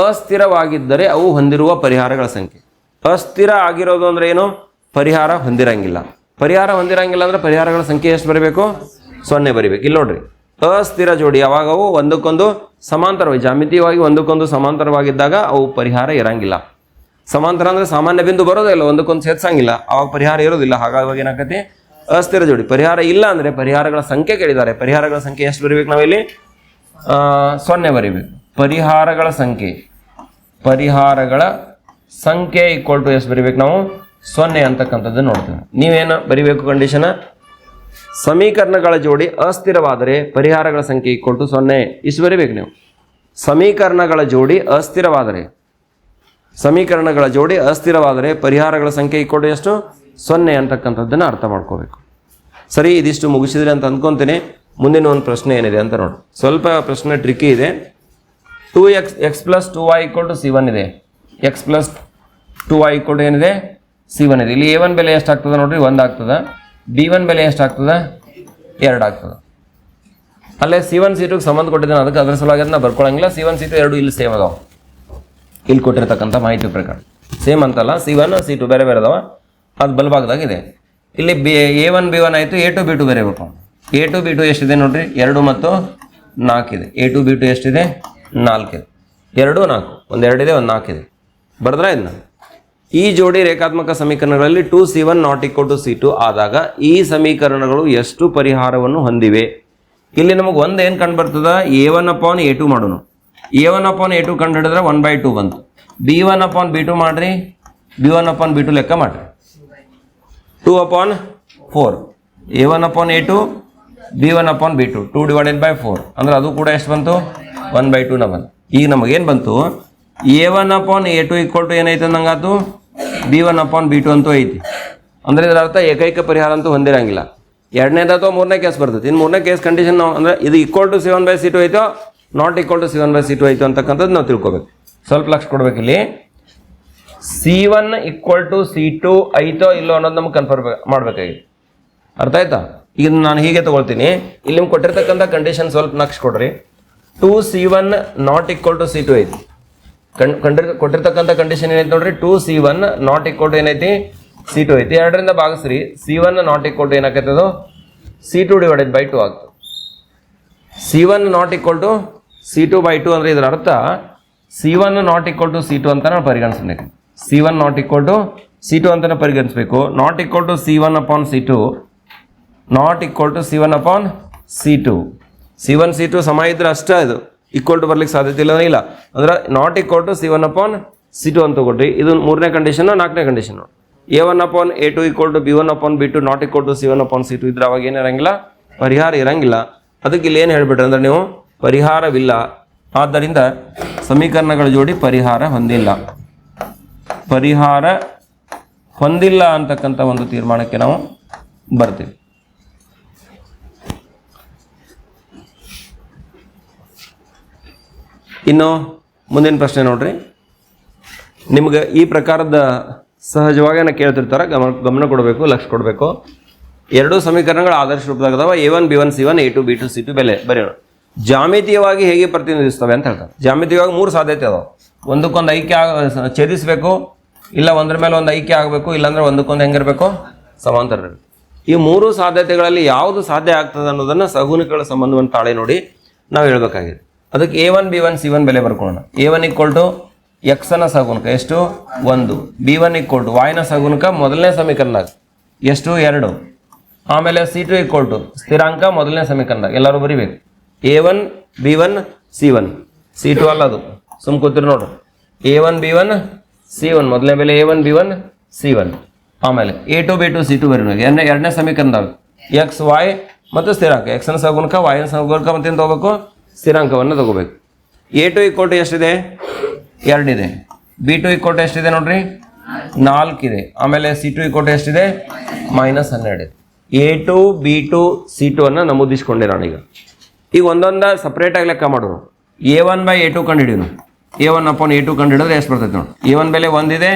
A: ಅಸ್ಥಿರವಾಗಿದ್ದರೆ ಅವು ಹೊಂದಿರುವ ಪರಿಹಾರಗಳ ಸಂಖ್ಯೆ. ಅಸ್ಥಿರ ಆಗಿರೋದು ಅಂದ್ರೆ ಏನು? ಪರಿಹಾರ ಹೊಂದಿರಂಗಿಲ್ಲ. ಪರಿಹಾರ ಹೊಂದಿರಂಗಿಲ್ಲ ಅಂದ್ರೆ ಪರಿಹಾರಗಳ ಸಂಖ್ಯೆ ಎಷ್ಟು ಬರಬೇಕು? ಸೊನ್ನೆ ಬರಿಬೇಕು. ಇಲ್ಲಿ ನೋಡ್ರಿ. ಅಸ್ಥಿರ ಜೋಡಿ ಯಾವಾಗ ಅವು? ಒಂದಕ್ಕೊಂದು ಸಮಾಂತರವಾಗಿ ಜಾಮಿತೀಯವಾಗಿ ಒಂದಕ್ಕೊಂದು ಸಮಾಂತರವಾಗಿದ್ದಾಗ ಅವು ಪರಿಹಾರ ಇರಂಗಿಲ್ಲ. ಸಮಾಂತರ ಅಂದ್ರೆ ಸಾಮಾನ್ಯ ಬಿಂದು ಬರೋದೇ ಇಲ್ಲ, ಒಂದಕ್ಕೊಂದು ಸೇರ್ಸಂಗಿಲ್ಲ. ಅವಾಗ ಪರಿಹಾರ ಇರೋದಿಲ್ಲ ಹಾಗಾಗಿ ಏನಾಗತ್ತೆ? ಅಸ್ಥಿರ ಜೋಡಿ. ಪರಿಹಾರ ಇಲ್ಲ ಅಂದ್ರೆ ಪರಿಹಾರಗಳ ಸಂಖ್ಯೆ ಕೇಳಿದ್ದಾರೆ. ಪರಿಹಾರಗಳ ಸಂಖ್ಯೆ ಎಷ್ಟು ಬರೀಬೇಕು ನಾವಿಲ್ಲಿ? ಸೊನ್ನೆ ಬರೀಬೇಕು. ಪರಿಹಾರಗಳ ಸಂಖ್ಯೆ. ಪರಿಹಾರಗಳ ಸಂಖ್ಯೆ ಈಕ್ವಲ್ ಟು ಎಷ್ಟು ಬರೀಬೇಕು ನಾವು? ಸೊನ್ನೆ ಅಂತಕ್ಕಂಥದ್ದು ನೋಡ್ತೇವೆ. ನೀವೇನು ಬರಿಬೇಕು ಕಂಡೀಷನ್ ಸಮೀಕರಣಗಳ ಜೋಡಿ ಅಸ್ಥಿರವಾದರೆ ಪರಿಹಾರಗಳ ಸಂಖ್ಯೆ ಈಕ್ವಲ್ ಟು ಸೊನ್ನೆ. ಇಷ್ಟು ಬರಿಬೇಕು ನೀವು. ಸಮೀಕರಣಗಳ ಜೋಡಿ ಅಸ್ಥಿರವಾದರೆ. ಸಮೀಕರಣಗಳ ಜೋಡಿ ಅಸ್ಥಿರವಾದರೆ ಪರಿಹಾರಗಳ ಸಂಖ್ಯೆ ಈಕ್ವಲ್ ಟು ಎಷ್ಟು? ಸೊನ್ನೆ ಅಂತಕ್ಕಂಥದ್ದನ್ನು ಅರ್ಥ ಮಾಡ್ಕೋಬೇಕು. ಸರಿ, ಇದಿಷ್ಟು ಮುಗಿಸಿದ್ರೆ ಅಂತ ಅಂದ್ಕೊತೀನಿ ಮುಂದಿನ ಒಂದು ಪ್ರಶ್ನೆ ಏನಿದೆ ಅಂತ ನೋಡಿ. ಸ್ವಲ್ಪ ಪ್ರಶ್ನೆ ಟ್ರಿಕ್ಕಿ ಇದೆ. Two X X plus two Y equal to C one ಇದೆ. X plus two Y equal to ಏನಿದೆ? ಸಿ ಒನ್ ಇದೆ. ಇಲ್ಲಿ ಎ ಒನ್ ಬೆಲೆ ಎಷ್ಟು ಆಗ್ತದೆ ನೋಡ್ರಿ? ಒಂದು ಆಗ್ತದೆ. ಬಿ ಒನ್ ಬೆಲೆ ಎಷ್ಟು ಆಗ್ತದೆ ಎರಡು ಆಗ್ತದೆ. ಅಲ್ಲೇ ಸಿ ಒನ್ ಸೀಟಿಗೆ ಸಂಬಂಧ ಕೊಟ್ಟಿದ್ದಾನೆ. ಅದಕ್ಕೆ ಅದರ ಸಲುವಾಗಿ ಅದನ್ನ ಬರ್ಕೊಳ್ಳಂಗಿಲ್ಲ ಸಿ ಒನ್ ಸೀಟು ಎರಡು ಇಲ್ಲಿ ಸೇಮ್ ಅದಾವ. ಇಲ್ಲಿ ಕೊಟ್ಟಿರ್ತಕ್ಕಂಥ ಮಾಹಿತಿ ಪ್ರಕಾರ. ಸೇಮ್ ಅಂತಲ್ಲ. ಸಿ ಒನ್ ಸಿ ಟು ಬೇರೆ ಬೇರೆ ಅದಾವ. ಅದು ಬಲಭಾಗದಾಗಿದೆ. ಇಲ್ಲಿ B A one B one ಆಯಿತು ಎ ಟು ಬಿ ಟು ಬರೀಬೇಕು. ಎ ಟು ಬಿ ಟು ಎಷ್ಟಿದೆ ನೋಡಿರಿ? ಎರಡು ಮತ್ತು ನಾಲ್ಕಿದೆ. ಎ ಟು ಬಿ ಟು ಎಷ್ಟಿದೆ? ನಾಲ್ಕಿದೆ. ಎರಡು, ನಾಲ್ಕು. ಒಂದು ಎರಡಿದೆ ಒಂದು ನಾಲ್ಕಿದೆ. ಬರೆದ್ರ ಇದನ್ನ? ಈ ಜೋಡಿ ರೇಖಾತ್ಮಕ ಸಮೀಕರಣಗಳಲ್ಲಿ two C one not equal to C two ಆದಾಗ ಈ ಸಮೀಕರಣಗಳು ಎಷ್ಟು ಪರಿಹಾರವನ್ನು ಹೊಂದಿವೆ? ಇಲ್ಲಿ ನಮಗೆ ಒಂದು ಏನು ಕಂಡು ಬರ್ತದ A one upon A two ಮಾಡೋಣ. A one upon A two ಕಂಡು ಹಿಡಿದ್ರೆ ಒನ್ ಬೈ ಟು ಬಂತು. B one upon B two ಮಾಡ್ರಿ. B one upon B two ಲೆಕ್ಕ ಮಾಡ್ರಿ. Two upon four A one upon A two B one upon B two two divided by four ಅಂದ್ರೆ ಅದು ಕೂಡ ಎಷ್ಟು ಬಂತು? ಒನ್ ಬೈ ನ ಬಂತು. ಈಗ ನಮಗೇನು ಬಂತು? A one upon A two equal to ಏನೈತೆ ಒನ್ ಅಪಾನ್ ಬಿ ಟು ಅಂತೂ ಐತಿ. ಅಂದ್ರೆ ಇದರ ಅರ್ಥ ಏಕೈಕ ಪರಿಹಾರ ಅಂತೂ ಹೊಂದಿರಂಗಿಲ್ಲ. ಎರಡನೇದು ಅಥವಾ ಮೂರನೇ ಕೇಸ್ ಬರ್ತದೆ. ಇನ್ನು ಮೂರನೇ ಕೇಸ್ ಕಂಡೀಷನ್ ನಾವು ಅಂದ್ರೆ ಇದು equal to seven by C two ಐತೋ? Not equal to seven by C two ಐತೋ ಅಂತಕ್ಕಂಥದ್ದು ನಾವು ತಿಳ್ಕೊಬೇಕು. ಸ್ವಲ್ಪ ಲಕ್ಷ ಕೊಡ್ಬೇಕು ಇಲ್ಲಿ C one equal to C two ಐತೋ ಇಲ್ಲೋ ಅನ್ನೋದು ನಮ್ಗೆ ಕನ್ಫರ್ಮ್ ಮಾಡ್ಬೇಕಾಗಿತ್ತು ಅರ್ಥ ಆಯ್ತಾ? ಈಗ ನಾನು ಹೀಗೆ ತಗೊಳ್ತೀನಿ. ಇಲ್ಲಿ ನಿಮ್ಗೆ ಕೊಟ್ಟಿರ್ತಕ್ಕಂಥ ಕಂಡೀಷನ್ ಸ್ವಲ್ಪ ನಕ್ಷ ಕೊಡ್ರಿ. Two C one not equal to C two ಐತಿ. ಕಣ್ ಕಂಡಿರ್ ಕೊಟ್ಟಿರ್ತಕ್ಕಂಥ ಕಂಡೀಷನ್ ಏನೈತಿ ನೋಡ್ರಿ? Two C one not equal to ಏನೈತಿ? ಸಿ ಟು ಐತಿ. ಎರಡರಿಂದ ಭಾಗಿಸ್ರಿ. C one not equal to ಏನಾಕೈತದು C two divided by two ಆಗ್ತದೆ. C one not equal to C two by two ಅಂದರೆ ಇದರ ಅರ್ಥ C one not equal to C two ಅಂತ ನಾವು ಪರಿಗಣಿಸ್ಬೇಕು. C one not equal to C two ಅಂತಲೇ ಪರಿಗಣಿಸಬೇಕು. Not equal to C one upon C two not equal to C one upon C two C one C two ಸಮ ಇದ್ರೆ ಅಷ್ಟೇ ಇದು ಈಕ್ವಲ್ ಟು ಬರ್ಲಿಕ್ಕೆ ಸಾಧ್ಯತೆ ಇಲ್ಲ ಇಲ್ಲ. ಅಂದ್ರೆ not equal to C one upon C two ಅಂತ ತಗೊಳ್ರಿ ಇದು ಮೂರನೇ ಕಂಡೀಷನ್ ನಾಲ್ಕನೇ condition A one upon A two equal to B one upon B two not equal to C one upon C two ಇದ್ರೆ ಅವಾಗ ಏನು ಇರಂಗಿಲ್ಲ? ಪರಿಹಾರ ಇರಂಗಿಲ್ಲ. ಅದಕ್ಕೆ ಇಲ್ಲಿ ಏನು ಹೇಳ್ಬಿಟ್ರೆ ಅಂದ್ರೆ ನೀವು ಪರಿಹಾರವಿಲ್ಲ. ಆದ್ದರಿಂದ ಸಮೀಕರಣಗಳ ಜೋಡಿ ಪರಿಹಾರ ಹೊಂದಿಲ್ಲ. ಪರಿಹಾರ ಹೊಂದಿಲ್ಲ ಅಂತಕ್ಕಂಥ ಒಂದು ತೀರ್ಮಾನಕ್ಕೆ ನಾವು ಬರ್ತೀವಿ. ಇನ್ನು ಮುಂದಿನ ಪ್ರಶ್ನೆ ನೋಡ್ರಿ. ನಿಮ್ಗೆ ಈ ಪ್ರಕಾರದ ಸಹಜವಾಗಿ ಕೇಳ್ತಿರ್ತಾರೆ, ಗಮನ ಗಮನ ಕೊಡಬೇಕು, ಲಕ್ಷ ಕೊಡಬೇಕು. ಎರಡು ಸಮೀಕರಣಗಳು ಆದರ್ಶ ರೂಪದಾಗ A one B one C one A two B two C two ಬೆಲೆ. ಬರೆಯೋಣ. ಜಾಮಿತೀಯವಾಗಿ ಹೇಗೆ ಪ್ರತಿನಿಧಿಸ್ತವೆ ಅಂತ ಹೇಳ್ತಾರೆ. ಜಾಮಿತೀಯವಾಗಿ ಮೂರು ಸಾಧ್ಯತೆ ಅದಾವ. ಒಂದಕ್ಕೊಂದು ಐಕ್ಯ ಛೇದಿಸಬೇಕು ಇಲ್ಲ, ಒಂದ್ರ ಮೇಲೆ ಒಂದು ಐಕ್ಯ ಆಗಬೇಕು, ಇಲ್ಲಾಂದ್ರೆ ಒಂದಕ್ಕೊಂದು ಹೆಂಗಿರಬೇಕು? ಸಮಾಂತರ. ಈ ಮೂರು ಸಾಧ್ಯತೆಗಳಲ್ಲಿ ಯಾವುದು ಸಾಧ್ಯ ಆಗ್ತದೆ ಅನ್ನೋದನ್ನು ಸಹುನಿಕಗಳ ಸಂಬಂಧವನ್ನು ತಾಳೆ ನೋಡಿ ನಾವು ಹೇಳ್ಬೇಕಾಗಿದೆ. ಅದಕ್ಕೆ A one B one C one ಬೆಲೆ ಬರ್ಕೊಳ್ಳೋಣ. ಎ ಒನ್ ಈಕ್ವಲ್ ಟು ಎಕ್ಸನ ಸಗುನಕ ಎಷ್ಟು? ಒಂದು. ಬಿ ಒನ್ ಈಕ್ವಲ್ ಟು ವಾಯ್ನ ಸಗುನಕ ಮೊದಲನೇ ಸಮೀಕರಣದಾಗ. ಎಷ್ಟು? ಎರಡು. ಆಮೇಲೆ ಸಿ ಟು ಈಕ್ವಲ್ ಟು ಸ್ಥಿರಾಂಕ ಮೊದಲನೇ ಸಮೀಕರಣದಾಗ. ಎಲ್ಲರೂ ಬರಿಬೇಕು. A one B one C one C two ಅಲ್ಲ ಅದು. ಸುಮ್ ಕೂತಿರು ನೋಡು. A one B one C one ಮೊದಲನೇ ಬೆಲೆ A one B one C one ಆಮೇಲೆ A two B two C two ಬರೀ ಎರಡನೇ ಎರಡನೇ ಸಮೀಕರಣದಾಗ ಎಕ್ಸ್ ವೈ ಮತ್ತು ಸ್ಥಿರಾಂಕ. ಎಕ್ಸ್ನ ಸಗುಣಕ ವಾಯ್ನ ಸಗುಣಕ ಮತ್ತೇನು ತಗೋಬೇಕು? ಸ್ಥಿರಾಂಕವನ್ನು ತಗೋಬೇಕು. ಎ ಟು ಈಕ್ವಲ್ ಟು ಎಷ್ಟಿದೆ? ಎರಡಿದೆ. ಬಿ ಟು ಈಕ್ವಲ್ ಟು ಎಷ್ಟಿದೆ ನೋಡ್ರಿ? ನಾಲ್ಕಿದೆ. ಆಮೇಲೆ ಸಿ ಟು ಈಕ್ವಲ್ ಟು ಎಷ್ಟಿದೆ? ಮೈನಸ್ ಹನ್ನೆರಡು. A two B two C two ಅನ್ನು ನಮೂದಿಸ್ಕೊಂಡೆ ಈಗ. ಈಗ ಒಂದೊಂದ ಸಪ್ರೇಟಾಗಿ ಲೆಕ್ಕ ಮಾಡೋರು. A one by A two ಕಂಡು ಹಿಡಿಯೋನು A one upon A two ಕಂಡು ಹಿಡಿದ್ರೆ ಎಷ್ಟು ಬರ್ತೈತೆ ನೋಡಿ. ಎ ಒನ್ ಬೆಲೆ ಒಂದಿದೆ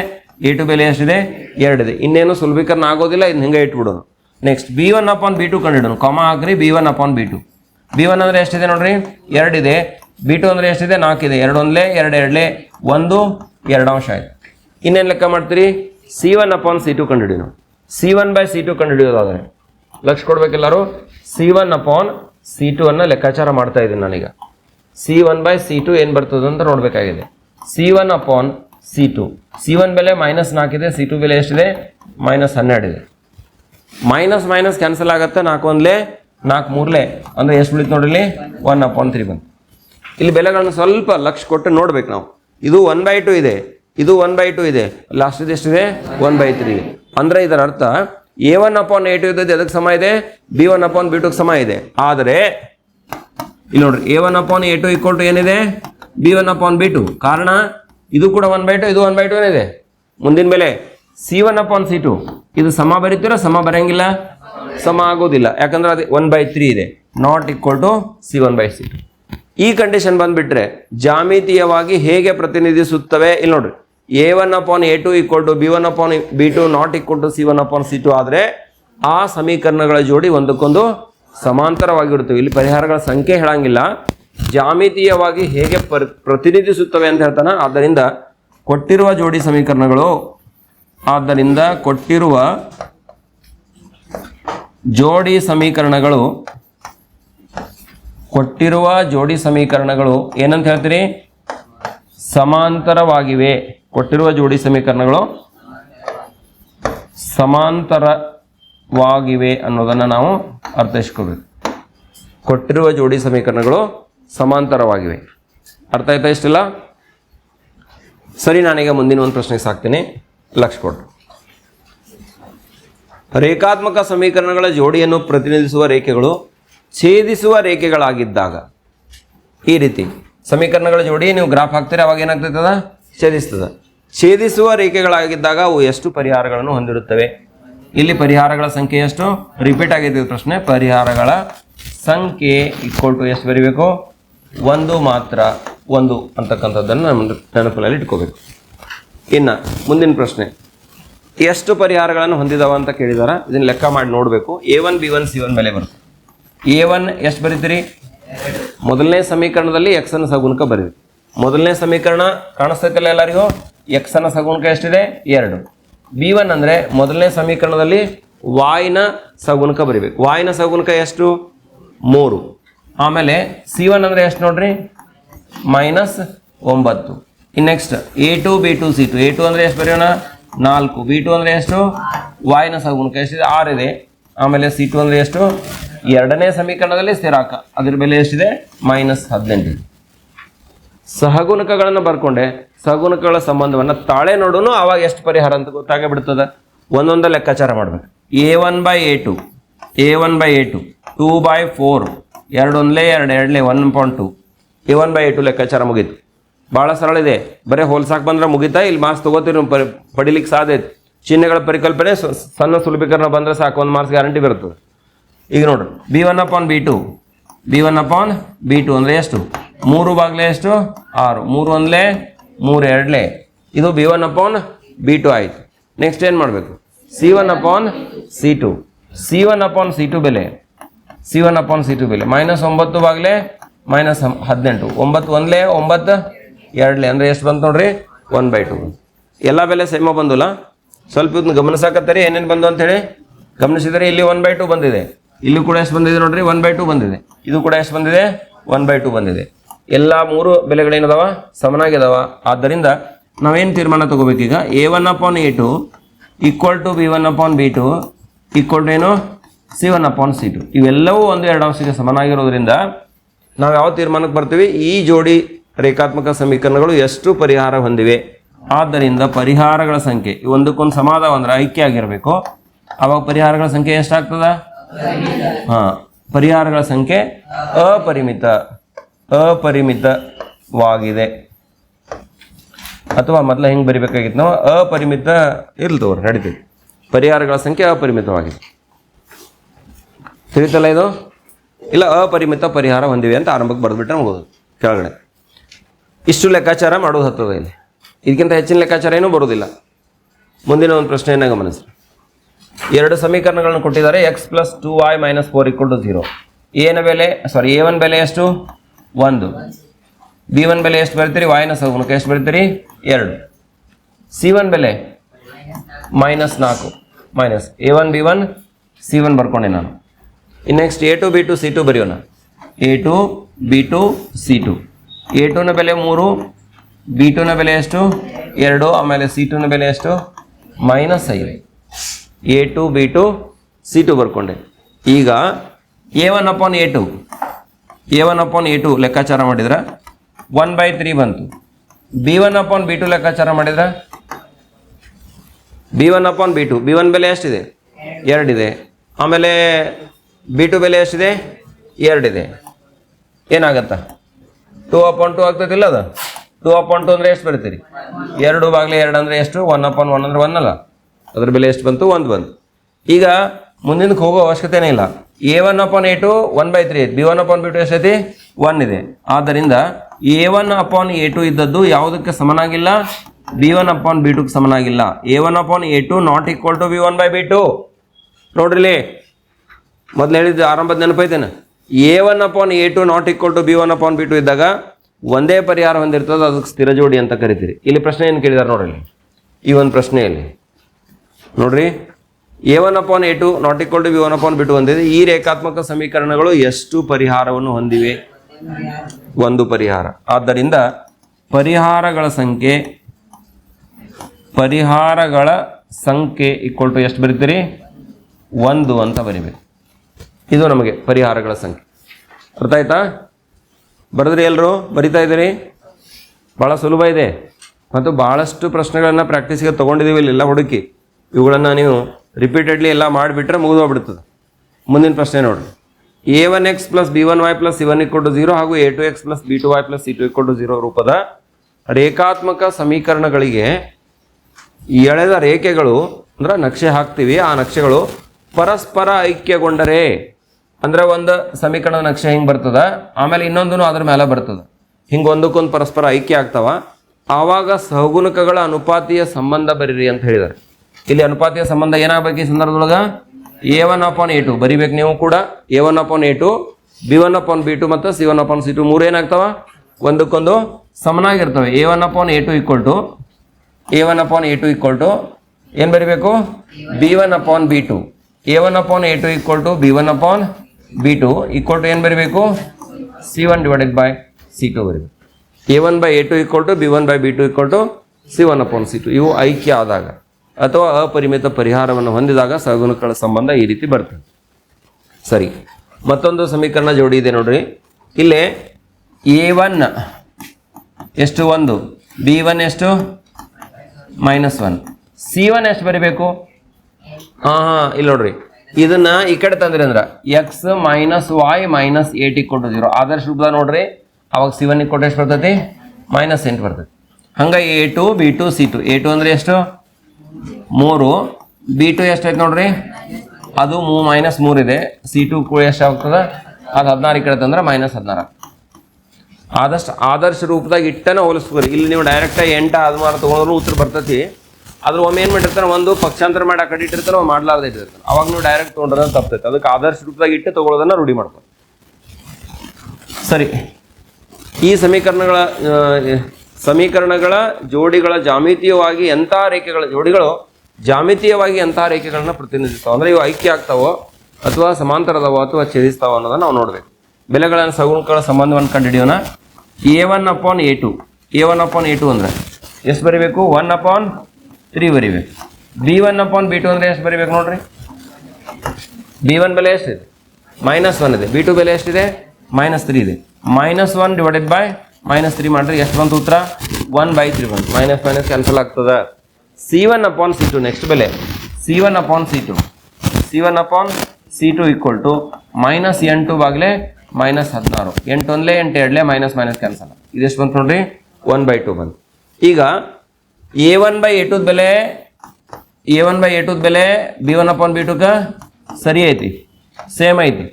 A: ಎ ಟು ಬೆಲೆ ಎಷ್ಟಿದೆ? ಎರಡಿದೆ. ಇನ್ನೇನು ಸುಲಭೀಕರಣ ಆಗೋದಿಲ್ಲ ಇದನ್ನ ಹಿಂಗೆ ಇಟ್ಬಿಡೋದು. Next B one upon B two ಕಂಡು ಹಿಡೋಣ ಕಾಮ ಹಾಕ್ರಿ B one upon B two B one ಅಂದರೆ ಎಷ್ಟಿದೆ ನೋಡ್ರಿ? ಎರಡಿದೆ. ಬಿ ಟು ಅಂದರೆ ಎಷ್ಟಿದೆ? ನಾಲ್ಕಿದೆ. ಎರಡು ಒಂದ್ಲೆ ಎರಡು ಎರಡ್ಲೆ ಒಂದು, ಎರಡು ಅಂಶ ಆಯ್ತು. ಇನ್ನೇನು ಲೆಕ್ಕ ಮಾಡ್ತೀರಿ? C one upon C two ಕಂಡು ಹಿಡಿಯೋನು C one by C two ಕಂಡು ಹಿಡಿಯೋದಾದ್ರೆ ಲಕ್ಷ ಕೊಡ್ಬೇಕೆಲ್ಲರೂ? C one upon C two ಅನ್ನು ಲೆಕ್ಕಾಚಾರ ಮಾಡ್ತಾ ಇದ್ದೀನಿ ನಾನೀಗ. C one by C two ಏನು ಬರ್ತದೆ ಅಂತ ನೋಡಬೇಕಾಗಿದೆ. C one upon C two C one ಬೆಲೆ ಮೈನಸ್ ನಾಲ್ಕಿದೆ ಸಿ ಟು ಬೆಲೆ ಎಷ್ಟಿದೆ? ಮೈನಸ್ ಹನ್ನೆರಡಿದೆ ಮೈನಸ್ ಮೈನಸ್ ಕ್ಯಾನ್ಸಲ್ ಆಗುತ್ತೆ, ನಾಲ್ಕು ಒಂದ್ಲೆ, ನಾಲ್ಕು ಮೂರ್ಲೆ. ಅಂದರೆ ಎಷ್ಟು ಉಳಿತು ನೋಡಿಲಿ ಒನ್ ಅಪಾನ್ ತ್ರೀ ಬಂತು. ಇಲ್ಲಿ ಬೆಲೆಗಳನ್ನು ಸ್ವಲ್ಪ ಲಕ್ಷ ಕೊಟ್ಟು ನೋಡ್ಬೇಕು ನಾವು. ಇದು ಒನ್ ಬೈ ಟು ಇದೆ. ಇದು ಒನ್ ಬೈ ಟು ಇದೆ. ಲಾಸ್ಟ್ ಎಷ್ಟಿದೆ? ಒನ್ ಬೈ ತ್ರೀ ಅಂದರೆ ಇದರ ಅರ್ಥ A one upon A two ಇದ್ದದ್ದು ಎದಕ್ಕೆ ಸಮ ಇದೆ? ಬಿ ಒನ್ ಅಪಾನ್ ಬಿ ಟುಗೆ ಸಮ ಇದೆ. ಆದರೆ ಇಲ್ಲಿ ನೋಡ್ರಿ A one upon A two equal to ಏನಿದೆ? B one upon B two ಕಾರಣ, ಇದು ಕೂಡ ಒನ್ ಬೈ ಟು ಇದು ಒನ್ ಬೈ ಟು ಏನಿದೆ? ಮುಂದಿನ ಮೇಲೆ C one upon C two ಇದು ಸಮ ಬರೀತೀರಾ? ಸಮ ಬರೆಯಂಗಿಲ್ಲ ಸಮ ಆಗೋದಿಲ್ಲ ಯಾಕಂದ್ರೆ ಅದು ಒನ್ ಬೈ ತ್ರೀ ಇದೆ. Not equal to C one by C two ಈ ಕಂಡೀಷನ್ ಬಂದ್ಬಿಟ್ರೆ ಜಾಮಿತೀಯವಾಗಿ ಹೇಗೆ ಪ್ರತಿನಿಧಿಸುತ್ತವೆ? ಇಲ್ಲಿ ನೋಡ್ರಿ A one upon A two equal to B one upon B two not equal to C one upon C two ಆದರೆ, ಆ ಸಮೀಕರಣಗಳ ಜೋಡಿ ಒಂದಕ್ಕೊಂದು ಸಮಾಂತರವಾಗಿರುತ್ತವೆ. ಇಲ್ಲಿ ಪರಿಹಾರಗಳ ಸಂಖ್ಯೆ ಹೇಳಂಗಿಲ್ಲ. ಜಾಮಿತೀಯವಾಗಿ ಹೇಗೆ ಪರ್, ಪ್ರತಿನಿಧಿಸುತ್ತವೆ ಅಂತ ಹೇಳ್ತಾನೆ. ಆದ್ದರಿಂದ ಕೊಟ್ಟಿರುವ ಜೋಡಿ ಸಮೀಕರಣಗಳು, ಆದ್ದರಿಂದ ಕೊಟ್ಟಿರುವ ಜೋಡಿ ಸಮೀಕರಣಗಳು, ಕೊಟ್ಟಿರುವ ಜೋಡಿ ಸಮೀಕರಣಗಳು ಏನಂತ ಹೇಳ್ತೀರಿ? ಸಮಾಂತರವಾಗಿವೆ. ಕೊಟ್ಟಿರುವ ಜೋಡಿ ಸಮೀಕರಣಗಳು ಸಮಾಂತರವಾಗಿವೆ ಅನ್ನೋದನ್ನು ನಾವು ಅರ್ಥೈಸ್ಕೋಬೇಕು ಕೊಟ್ಟಿರುವ ಜೋಡಿ ಸಮೀಕರಣಗಳು ಸಮಾಂತರವಾಗಿವೆ. ಅರ್ಥ ಆಯ್ತಾ ಇಷ್ಟಿಲ್ಲ? ಸರಿ, ನಾನೀಗ ಮುಂದಿನ ಒಂದು ಪ್ರಶ್ನೆಗೆ ಸಾಕ್ತೀನಿ. ಲಕ್ಷ ಕೊಟ್ಟು ರೇಖಾತ್ಮಕ ಸಮೀಕರಣಗಳ ಜೋಡಿಯನ್ನು ಪ್ರತಿನಿಧಿಸುವ ರೇಖೆಗಳು ಛೇದಿಸುವ ರೇಖೆಗಳಾಗಿದ್ದಾಗ, ಈ ರೀತಿ ಸಮೀಕರಣಗಳ ಜೋಡಿ ನೀವು ಗ್ರಾಫ್ ಹಾಕ್ತೀರಿ, ಅವಾಗ ಏನಾಗ್ತದ ಛೇದಿಸ್ತದ. ಛೇದಿಸುವ ರೇಖೆಗಳಾಗಿದ್ದಾಗ ಅವು ಎಷ್ಟು ಪರಿಹಾರಗಳನ್ನು ಹೊಂದಿರುತ್ತವೆ? ಇಲ್ಲಿ ಪರಿಹಾರಗಳ ಸಂಖ್ಯೆ ಎಷ್ಟು? ರಿಪೀಟ್ ಆಗಿದೆ ಪ್ರಶ್ನೆ, ಪರಿಹಾರಗಳ ಸಂಖ್ಯೆ ಈಕ್ವಲ್ ಟು ಎಷ್ಟು ಬರೀಬೇಕು? ಒಂದು ಮಾತ್ರ, ಒಂದು ಅಂತಕ್ಕಂಥದ್ದನ್ನು ನಮ್ಮ ನೆನಪಿನಲ್ಲಿ ಇಟ್ಕೋಬೇಕು. ಇನ್ನು ಮುಂದಿನ ಪ್ರಶ್ನೆ, ಎಷ್ಟು ಪರಿಹಾರಗಳನ್ನು ಹೊಂದಿದಾವ ಅಂತ ಕೇಳಿದಾರ? ಇದನ್ನ ಲೆಕ್ಕ ಮಾಡಿ ನೋಡಬೇಕು. A one B one C one ಮೇಲೆ ಬರುತ್ತೆ. ಎ ಒನ್ ಎಷ್ಟು ಬರೀತೀರಿ? ಮೊದಲನೇ ಸಮೀಕರಣದಲ್ಲಿ ಎಕ್ಸ್ ಅನ್ನು ಸಗುಣಕ ಬರೀರಿ. ಮೊದಲನೇ ಸಮೀಕರಣ ಕಾಣಿಸ್ತೈತಲ್ಲ ಎಲ್ಲರಿಗೂ? ಎಕ್ಸ್ ಅನ್ನು ಸಗುಣಕ ಎಷ್ಟಿದೆ? ಎರಡು. ಬಿ ಒನ್ ಅಂದರೆ ಮೊದಲನೇ ಸಮೀಕರಣದಲ್ಲಿ ವಾಯಿನ ಸಗುಣಕ ಬರಿಬೇಕು. ವಾಯಿನ ಸಗುಣಕ ಎಷ್ಟು? ಮೂರು. ಆಮೇಲೆ ಸಿ ಒನ್ ಅಂದರೆ ಎಷ್ಟು ನೋಡ್ರಿ? ಮೈನಸ್ ಒಂಬತ್ತು. ಇನ್ನು next A two, B two, C two. A two ಅಂದರೆ ಎಷ್ಟು ಬರೆಯೋಣ? ನಾಲ್ಕು. ಬಿ ಟು ಅಂದರೆ ಎಷ್ಟು? ವಾಯಿನ ಸಗುಣಕ ಎಷ್ಟಿದೆ ಆರಿದೆ ಆಮೇಲೆ ಸಿ ಟು ಅಂದರೆ ಎಷ್ಟು? ಎರಡನೇ ಸಮೀಕರಣದಲ್ಲಿ ಸ್ಥಿರಾಂಕ. ಅದ್ರ ಬೆಲೆ ಎಷ್ಟಿದೆ? ಮೈನಸ್ ಹದಿನೆಂಟು. ಸಹಗುಣಕಗಳನ್ನು ಬರ್ಕೊಂಡೆ. ಸಹಗುಣಕಗಳ ಸಂಬಂಧವನ್ನು ತಾಳೆ ನೋಡೋನು ಅವಾಗ ಎಷ್ಟು ಪರಿಹಾರ ಅಂತ ಗೊತ್ತಾಗೇ ಬಿಡ್ತದೆ ಒಂದೊಂದ ಲೆಕ್ಕಾಚಾರ ಮಾಡ್ಬೇಕು. A one by A two A one by A two two by four ಎರಡು ಒಂದ್ಲೇ ಎರಡು ಎರಡನೇ one point two A one by A two ಲೆಕ್ಕಾಚಾರ ಮುಗೀತು. ಭಾಳ ಸರಳ ಇದೆ. ಬರೀ ಹೋಲ್ಸಾಕ್ ಬಂದ್ರೆ ಮುಗಿತಾ? ಇಲ್ಲಿ ಮಾರ್ಕ್ಸ್ ತಗೋತೀರಿ ಪಡಿಲಿಕ್ಕೆ ಸಾಧ್ಯ ಐತೆ. ಚಿಹ್ನೆಗಳ ಪರಿಕಲ್ಪನೆ ಸಣ್ಣ ಸುಲಭೀಕರಣ ಬಂದ್ರೆ ಸಾಕು, ಒಂದು ಮಾರ್ಕ್ಸ್ ಗ್ಯಾರಂಟಿ ಬರ್ತದೆ ಈಗ ನೋಡ್ರಿ B one upon B two B one upon B two ಅಂದರೆ ಎಷ್ಟು? ಮೂರು ಬಾಗ್ಲೆ ಎಷ್ಟು? ಆರು. ಮೂರು ಒಂದ್ಲೆ ಮೂರು ಎರಡಲೇ ಇದು B one upon B two ಆಯಿತು. ನೆಕ್ಸ್ಟ್ ಏನು ಮಾಡಬೇಕು? C one upon C two. C one upon C two ಬೆಲೆ. C one upon C two ಬೆಲೆ. ಮೈನಸ್ ಒಂಬತ್ತು ಬಾಗ್ಲೆ ಮೈನಸ್ ಹದಿನೆಂಟು. ಒಂಬತ್ತು ಒಂದಲೇ, ಒಂಬತ್ತು ಎರಡಲೇ. ಅಂದರೆ ಎಷ್ಟು ಬಂತು ನೋಡ್ರಿ? ಒನ್ ಬೈ ಟು ಎಲ್ಲ ಬೆಲೆ ಸೇಮ ಬಂದಿಲ್ಲ? ಸ್ವಲ್ಪ ಇದನ್ನ ಗಮನಿಸಾಕತ್ತಾರೆ, ಏನೇನು ಬಂದು ಅಂತೇಳಿ? ಗಮನಿಸಿದರೆ ಇಲ್ಲಿ ಒನ್ ಬೈ ಟು ಬಂದಿದೆ. ಇಲ್ಲಿ ಕೂಡ ಎಷ್ಟು ಬಂದಿದೆ ನೋಡ್ರಿ? ಒನ್ ಬೈ ಟು ಬಂದಿದೆ. ಇದು ಕೂಡ ಎಷ್ಟು ಬಂದಿದೆ? ಒನ್ ಬೈ ಟು ಬಂದಿದೆ. ಎಲ್ಲ ಮೂರು ಬೆಲೆಗಳೇನದಾವ ಸಮನಾಗಿದಾವ. ಆದ್ದರಿಂದ ನಾವೇನು ತೀರ್ಮಾನ ತಗೋಬೇಕೀಗ? A one upon A two equal to B one upon B two equal to ಏನು? C one upon C two ಇವೆಲ್ಲವೂ ಒಂದು ಎರಡು ಅಂಶಕ್ಕೆ ಸಮನಾಗಿರೋದ್ರಿಂದ ನಾವು ಯಾವ ತೀರ್ಮಾನಕ್ಕೆ ಬರ್ತೀವಿ? ಈ ಜೋಡಿ ರೇಖಾತ್ಮಕ ಸಮೀಕರಣಗಳು ಎಷ್ಟು ಪರಿಹಾರ ಹೊಂದಿವೆ? ಆದ್ದರಿಂದ ಪರಿಹಾರಗಳ ಸಂಖ್ಯೆ ಒಂದಕ್ಕೊಂದು ಸಮಾಧಾವ ಅಂದ್ರೆ ಐಕ್ಯ ಆಗಿರಬೇಕು. ಅವಾಗ ಪರಿಹಾರಗಳ ಸಂಖ್ಯೆ ಎಷ್ಟಾಗ್ತದ? ಹಾಂ, ಪರಿಹಾರಗಳ ಸಂಖ್ಯೆ ಅಪರಿಮಿತ. ಅಪರಿಮಿತವಾಗಿದೆ. ಅಥವಾ ಮೊದಲ ಹೆಂಗೆ ಬರಿಬೇಕಾಗಿತ್ತು ನಾವು? ಅಪರಿಮಿತ ಇರ್ಲಿ ತಗೋರಿ, ನಡೀತೈತಿ. ಪರಿಹಾರಗಳ ಸಂಖ್ಯೆ ಅಪರಿಮಿತವಾಗಿದೆ. ತಿಳಿತಲ್ಲ ಇದು? ಇಲ್ಲ, ಅಪರಿಮಿತ ಪರಿಹಾರ ಹೊಂದಿವೆ ಅಂತ ಆರಂಭಕ್ಕೆ ಬರೆದ್ಬಿಟ್ರೆ ಮುಗೋದು, ಕೆಳಗಡೆ. ಇಷ್ಟು ಲೆಕ್ಕಾಚಾರ ಮಾಡೋದು ಹತ್ತದ ಇಲ್ಲಿ. ಇದಕ್ಕಿಂತ ಹೆಚ್ಚಿನ ಲೆಕ್ಕಾಚಾರ ಏನೂ ಬರೋದಿಲ್ಲ ಮುಂದಿನ ಒಂದು ಪ್ರಶ್ನೆಯನ್ನು ಗಮನಿಸಿ ಎರಡು ಸಮೀಕರಣಗಳನ್ನು ಕೊಟ್ಟಿದ್ದಾರೆ X plus two Y minus four equal to zero ಬೆಲೆ ಸಾರಿ ಎ ಒನ್ ಬೆಲೆ ಎಷ್ಟು? ಒಂದು. ಬಿ ಒನ್ ಬೆಲೆ ಎಷ್ಟು ಬರೀತೀರಿ? ವಾಯ್ನ ಸಗುಣಕ್ಕೆ ಎಷ್ಟು ಬರೀತೀರಿ? ಎರಡು. ಸಿ ಒನ್ ಬೆಲೆ? ಮೈನಸ್ ನಾಲ್ಕು. Minus A one B one C one ಬರ್ಕೊಂಡೆ ನಾನು. ಇನ್ನು next A two B two C two ಬರೆಯೋಣ. A two B two C two A ಟುನ ಬೆಲೆ ಮೂರು ಬಿ ಟುನ ಬೆಲೆ ಎಷ್ಟು? ಎರಡು. ಆಮೇಲೆ ಸಿ ಟುನ ಬೆಲೆ ಎಷ್ಟು? ಮೈನಸ್ ಐದು. A two B two C two ಬರ್ಕೊಂಡೆ. ಈಗ A one upon A two A one upon A two ಲೆಕ್ಕಾಚಾರ ಮಾಡಿದ್ರೆ? ಒನ್ ಬೈ ತ್ರೀ ಬಂತು. B one upon B two ಲೆಕ್ಕಾಚಾರ ಮಾಡಿದ್ರೆ? B one upon B two B one ಬೆಲೆ ಎಷ್ಟಿದೆ? ಎರಡಿದೆ. ಆಮೇಲೆ ಬಿ ಟು ಬೆಲೆ ಎಷ್ಟಿದೆ? ಎರಡಿದೆ. ಏನಾಗತ್ತಾ? ಟೂ ಅಪಾನ್ ಟು ಆಗ್ತದಿಲ್ಲ ಅದು? ಟೂ ಅಪಾನ್ ಟು ಅಂದರೆ ಎಷ್ಟು ಬರ್ತೀರಿ? ಎರಡು ಭಾಗಲೇ ಎರಡು ಅಂದರೆ ಎಷ್ಟು? ಒನ್ ಅಪಾನ್ ಒನ್ ಅಂದರೆ ಒನ್ ಅಲ್ಲ ಅದ್ರ ಬೆಲೆ ಎಷ್ಟು ಬಂತು? ಒಂದು ಬಂತು. ಈಗ ಮುಂದಿನಕ್ಕೆ ಹೋಗೋ ಅವಶ್ಯಕತೆನೇ ಇಲ್ಲ. A one upon A two one by three B one upon B two ಎಷ್ಟೈತಿ? ಒನ್ ಇದೆ. ಆದ್ದರಿಂದ A one upon A two ಇದ್ದದ್ದು ಯಾವುದಕ್ಕೆ ಸಮನಾಗಿಲ್ಲ? ಬಿ ಒನ್ ಅಪಾನ್ ಬಿ ಟುಗೆ ಸಮನಾಗಿಲ್ಲ. A one upon A two not equal to B one by B two ನೋಡ್ರಿ ಮೊದಲು ಹೇಳಿದ್ದು ಆರಂಭದ ನೆನಪೈತೇನೆ A one upon A two not equal to B one upon B two ಇದ್ದಾಗ ಒಂದೇ ಪರಿಹಾರ ಹೊಂದಿರ್ತದೆ ಅದಕ್ಕೆ ಸ್ಥಿರ ಜೋಡಿ ಅಂತ ಕರಿತೀರಿ. ಇಲ್ಲಿ ಪ್ರಶ್ನೆ ಏನು ಕೇಳಿದಾರೆ ನೋಡ್ರಿ ಈ ಒಂದು ಪ್ರಶ್ನೆಯಲ್ಲಿ. ನೋಡ್ರಿ? A one upon A two not equal to B one upon B two ಹೊಂದಿದೆ. ಈ ರೇಖಾತ್ಮಕ ಸಮೀಕರಣಗಳು ಎಷ್ಟು ಪರಿಹಾರವನ್ನು ಹೊಂದಿವೆ? ಒಂದು ಪರಿಹಾರ. ಆದ್ದರಿಂದ ಪರಿಹಾರಗಳ ಸಂಖ್ಯೆ ಪರಿಹಾರಗಳ ಸಂಖ್ಯೆ ಈಕ್ವಲ್ ಟು ಎಷ್ಟು ಬರೀತೀರಿ? ಒಂದು ಅಂತ ಬರಿಬೇಕು. ಇದು ನಮಗೆ ಪರಿಹಾರಗಳ ಸಂಖ್ಯೆ. ಅರ್ಥ ಆಯ್ತಾ? ಬರೆದ್ರಿ ಎಲ್ಲರೂ ಬರಿತಾ ಇದ್ದೀರಿ? ಭಾಳ ಸುಲಭ ಇದೆ. ಮತ್ತು ಭಾಳಷ್ಟು ಪ್ರಶ್ನೆಗಳನ್ನು ಪ್ರಾಕ್ಟೀಸ್ಗೆ ತೊಗೊಂಡಿದ್ದೀವಿ ಇಲ್ಲೆಲ್ಲ ಹುಡುಕಿ. ಇವುಗಳನ್ನು ನೀವು ರಿಪೀಟೆಡ್ಲಿ ಎಲ್ಲ ಮಾಡಿಬಿಟ್ರೆ ಮುಗಿದೋಗ್ಬಿಡ್ತದೆ ಮುಂದಿನ ಪ್ರಶ್ನೆ ನೋಡ್ರಿ. A one X plus B one Y plus C one equal zero ಹಾಗೂ A two X plus B two Y plus C two equal zero ರೂಪದ ರೇಖಾತ್ಮಕ ಸಮೀಕರಣಗಳಿಗೆ ಎಳೆದ ರೇಖೆಗಳು ಅಂದ್ರೆ ನಕ್ಷೆ ಹಾಕ್ತೀವಿ. ಆ ನಕ್ಷೆಗಳು ಪರಸ್ಪರ ಐಕ್ಯಗೊಂಡರೆ ಅಂದ್ರೆ ಒಂದು ಸಮೀಕರಣದ ನಕ್ಷೆ ಹಿಂಗೆ ಬರ್ತದ. ಆಮೇಲೆ ಇನ್ನೊಂದು ಅದ್ರ ಮೇಲೆ ಬರ್ತದ. ಹಿಂಗೆ ಒಂದಕ್ಕೊಂದು ಪರಸ್ಪರ ಐಕ್ಯ ಆಗ್ತಾವ. ಆವಾಗ ಸಹಗುಣಕಗಳ ಅನುಪಾತೀಯ ಸಂಬಂಧ ಬರೀರಿ ಅಂತ ಹೇಳಿದ್ದಾರೆ ಇಲ್ಲಿ ಅನುಪಾತಿಯ ಸಂಬಂಧ ಏನಾಗಬೇಕು ಈ ಸಂದರ್ಭದೊಳಗ A one upon A two ಬರಿಬೇಕು ನೀವು ಕೂಡ A one upon A two B one upon B two ಮತ್ತು C one upon C two ಮೂರು ಏನಾಗ್ತಾವ ಒಂದಕ್ಕೊಂದು ಸಮನಾಗಿರ್ತವೆ A one upon A two equal to A one upon A two equal to ಏನು ಬರಿಬೇಕು B one upon B two A one upon A two equal to B one upon B two equal to ಏನು ಬರಿಬೇಕು C one divided by C two ಬರಿಬೇಕು A one by A two equal to B one by B two equal to C one upon C two ಇವು ಐಕ್ಯ ಆದಾಗ ಅಥವಾ ಅಪರಿಮಿತ ಪರಿಹಾರವನ್ನು ಹೊಂದಿದಾಗ ಸಗುಣಗಳ ಸಂಬಂಧ ಈ ರೀತಿ ಬರ್ತದೆ. ಸರಿ, ಮತ್ತೊಂದು ಸಮೀಕರಣ ಜೋಡಿ ಇದೆ ನೋಡ್ರಿ. ಇಲ್ಲೇ ಎ ಒನ್ ಎಷ್ಟು ಒಂದು? ಬಿ ಒನ್ ಎಷ್ಟು? ಮೈನಸ್ ಒನ್ ಸಿ ಒನ್ ಎಷ್ಟು ಬರೀಬೇಕು? ಹಾಂ ಹಾಂ, ಇಲ್ಲಿ ನೋಡ್ರಿ. ಇದನ್ನ ಈ ಕಡೆ ತಂದ್ರಿ ಅಂದ್ರೆ X minus Y minus eight ಕೊಟ್ಟು ಜೀರೋ ಆದರ್ಶ ರೂಪದ ನೋಡ್ರಿ, ಅವಾಗ ಸಿ ಒನ್ ಕೊಟ್ಟು ಎಷ್ಟು ಬರ್ತೈತಿ? ಮೈನಸ್ ಎಂಟು ಬರ್ತೈತಿ. ಹಂಗೆ A two B two C two A two ಅಂದ್ರೆ ಎಷ್ಟು? ಮೂರು ಬಿ ಟು ಎಷ್ಟೈತೆ ನೋಡ್ರಿ? ಅದು ಮೂ ಮೈನಸ್ ಮೂರು ಇದೆ. ಸಿ ಟು ಕೂಡ ಎಷ್ಟಾಗ್ತದೆ? ಅದು ಹದಿನಾರು ಈ ತಂದ್ರೆ ಮೈನಸ್ ಹದಿನಾರು. ಆದಷ್ಟು, ಆದರ್ಶ ರೂಪದಾಗ ಇಟ್ಟನ ಹೋಲಿಸ್ಬೋದು ಇಲ್ಲಿ ನೀವು ಡೈರೆಕ್ಟಾಗಿ ಎಂಟು ಹದಿನಾರು ತೊಗೊಂಡ್ರು ಉತ್ತರ ಬರ್ತೈತಿ. ಅದ್ರ ಒಮ್ಮೆ ಏನು ಮಾಡಿರ್ತಾರೆ? ಒಂದು ಪಕ್ಷಾಂತರ ಮಾಡಿ ಆ ಕಡೆ ಇಟ್ಟಿರ್ತಾರೆ ಒಂದು ಮಾಡ್ಲಾರ್ದೆ ಇಟ್ಟಿರ್ತಾರೆ. ಅವಾಗ ನೀವು ಡೈರೆಕ್ಟ್ ತೊಗೊಂಡ್ರೆ ತಪ್ತೈತೆ ಅದಕ್ಕೆ ಆದರ್ಶ ರೂಪದಾಗ ಇಟ್ಟು ತೊಗೊಳೋದನ್ನ ರೂಢಿ ಮಾಡ್ಕೊಂಡು ಸರಿ. ಈ ಸಮೀಕರಣಗಳ ಸಮೀಕರಣಗಳ ಜೋಡಿಗಳ ಜಾಮಿತೀಯವಾಗಿ ಎಂಥ ರೇಖೆಗಳ, ಜೋಡಿಗಳು ಜಾಮಿತೀಯವಾಗಿ ಅಂತಹ ರೇಖೆಗಳನ್ನ ಪ್ರತಿನಿಧಿಸ್ತಾವೆ? ಅಂದ್ರೆ ಇವು ಐಕ್ಯ ಆಗ್ತಾವೋ ಅಥವಾ ಸಮಾಂತರದವೋ ಅಥವಾ ಛೇದಿಸ್ತಾವೋ ಅನ್ನೋದನ್ನ ನಾವು ನೋಡ್ಬೇಕು. ಬೆಲೆಗಳ ಸಗುಣಗಳ ಸಂಬಂಧವನ್ನು ಕಂಡುಹಿಡಿಯೋಣ. A one upon A two A one upon A two ಅಂದ್ರೆ ಎಷ್ಟು ಬರಿಬೇಕು? ಒನ್ ಅಪಾನ್ ತ್ರೀ ಬರಿಬೇಕು. B one upon B two ಅಂದ್ರೆ ಎಷ್ಟು ಬರಿಬೇಕು ನೋಡ್ರಿ? ಬಿ ಒನ್ ಬೆಲೆ ಎಷ್ಟಿದೆ? ಮೈನಸ್ ಒನ್ ಇದೆ. ಬಿ ಟು ಬೆಲೆ ಎಷ್ಟಿದೆ? ಮೈನಸ್ ತ್ರೀ ಇದೆ. Minus one divided by minus three ಮಾಡಿದ್ರೆ ಎಷ್ಟು ಬಂತು ಉತ್ತರ? ಒನ್ ಬೈ ತ್ರೀ ಬಂತು. ಮೈನಸ್ ಮೈನಸ್ ಕ್ಯಾನ್ಸಲ್ ಆಗ್ತದೆ. C one upon C two next ಬೆಲೆ. C one upon C two C one upon C two equal to minus ಎಂಟು ಬಾಗ್ಲೆ ಮೈನಸ್ ಹದಿನಾರು. ಎಂಟು ಒಂದ್ಲೆ ಎಂಟು ಎರಡ್ಲೆ ಮೈನಸ್ ಮೈನಸ್ ಕ್ಯಾನ್ಸಲ್ ಇದೆಷ್ಟು ಬಂತು ನೋಡ್ರಿ? ಒನ್ ಬೈ ಟು ಬಂತು. ಈಗ ಎ ಒನ್ ಬೈ ಎ ಟುದ ಬೆಲೆ ಎ ಒನ್ ಬೈ ಎ ಟುದ ಬೆಲೆ ಬಿ ಒನ್ ಅಪಾನ್ ಬಿ ಟುಕ ಸರಿ ಐತಿ. ಸೇಮ್ ಐತಿ.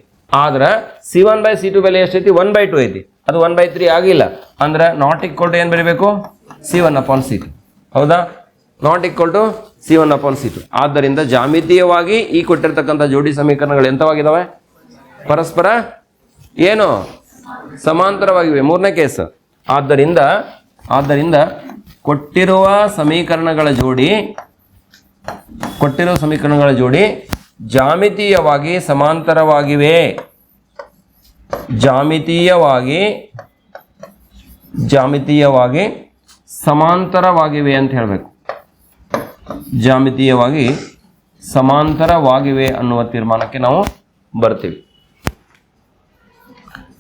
A: ಆದ್ರೆ C one by C two ಬೆಲೆ ಎಷ್ಟೈತಿ ಒನ್ ಬೈ ಟು ಐತಿ. ಅದು ಒನ್ ಬೈ ತ್ರೀ ಆಗಿಲ್ಲ. ಅಂದ್ರೆ ನಾಟ್ ಈಕ್ವಲ್ ಟು ಏನು ಬರೀಬೇಕು? C one upon C two ಹೌದಾ? Not equal to C one upon C two ಆದ್ದರಿಂದ ಜಾಮಿತೀಯವಾಗಿ ಈ ಕೊಟ್ಟಿರ್ತಕ್ಕಂಥ ಜೋಡಿ ಸಮೀಕರಣಗಳು ಎಂಥವಾಗಿದ್ದಾವೆ ಪರಸ್ಪರ ಏನು? ಸಮಾಂತರವಾಗಿವೆ. ಮೂರನೇ ಕೇಸ್ ಆದ್ದರಿಂದ ಆದ್ದರಿಂದ ಕೊಟ್ಟಿರುವ ಸಮೀಕರಣಗಳ ಜೋಡಿ, ಕೊಟ್ಟಿರುವ ಸಮೀಕರಣಗಳ ಜೋಡಿ ಜಾಮಿತೀಯವಾಗಿ ಸಮಾಂತರವಾಗಿವೆ. ಜಾಮಿತೀಯವಾಗಿ ಜಾಮಿತೀಯವಾಗಿ ಸಮಾಂತರವಾಗಿವೆ ಅಂತ ಹೇಳಬೇಕು. ಜಾಮಿತೀಯವಾಗಿ ಸಮಾಂತರವಾಗಿವೆ ಅನ್ನುವ ತೀರ್ಮಾನಕ್ಕೆ ನಾವು ಬರ್ತೀವಿ.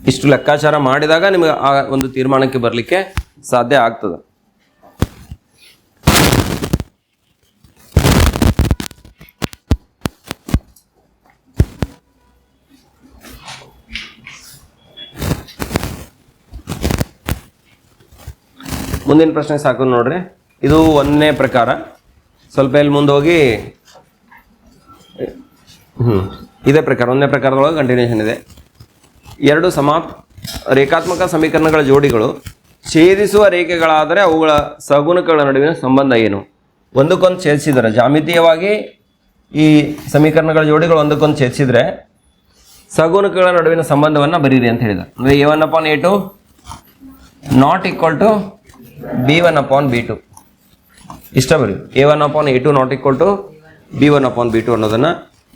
A: ಇಷ್ಟು ಲೆಕ್ಕಾಚಾರ ಮಾಡಿದಾಗ ನಿಮಗೆ ಆ ಒಂದು ತೀರ್ಮಾನಕ್ಕೆ ಬರಲಿಕ್ಕೆ ಸಾಧ್ಯ ಆಗ್ತದೆ. ಮುಂದಿನ ಪ್ರಶ್ನೆ ಸಾಕು ನೋಡ್ರಿ. ಇದು ಒಂದನೇ ಪ್ರಕಾರ. ಸ್ವಲ್ಪ ಇಲ್ಲಿ ಮುಂದೆ ಹೋಗಿ ಹ್ಞೂ ಇದೇ ಪ್ರಕಾರ ಒಂದನೇ ಪ್ರಕಾರದೊಳಗೆ ಕಂಟಿನ್ಯೂಷನ್ ಇದೆ. ಎರಡು ಸಮಾ ರೇಖಾತ್ಮಕ ಸಮೀಕರಣಗಳ ಜೋಡಿಗಳು, ಛೇದಿಸುವ ರೇಖೆಗಳಾದರೆ ಅವುಗಳ ಸಗುಣಗಳ ನಡುವಿನ ಸಂಬಂಧ ಏನು? ಒಂದಕ್ಕೊಂದು ಛೇದಿಸಿದರೆ ಜಾಮಿತೀಯವಾಗಿ ಈ ಸಮೀಕರಣಗಳ ಜೋಡಿಗಳು ಒಂದಕ್ಕೊಂದು ಛೇದಿಸಿದರೆ ಸಗುಣಗಳ ನಡುವಿನ ಸಂಬಂಧವನ್ನು ಬರೀರಿ ಅಂತ ಹೇಳಿದ. ಅಂದರೆ A one upon A two not equal to B one upon B two ಇಷ್ಟ ಬರೀ A one upon A two not equal to B one upon B two ಅನ್ನೋದನ್ನು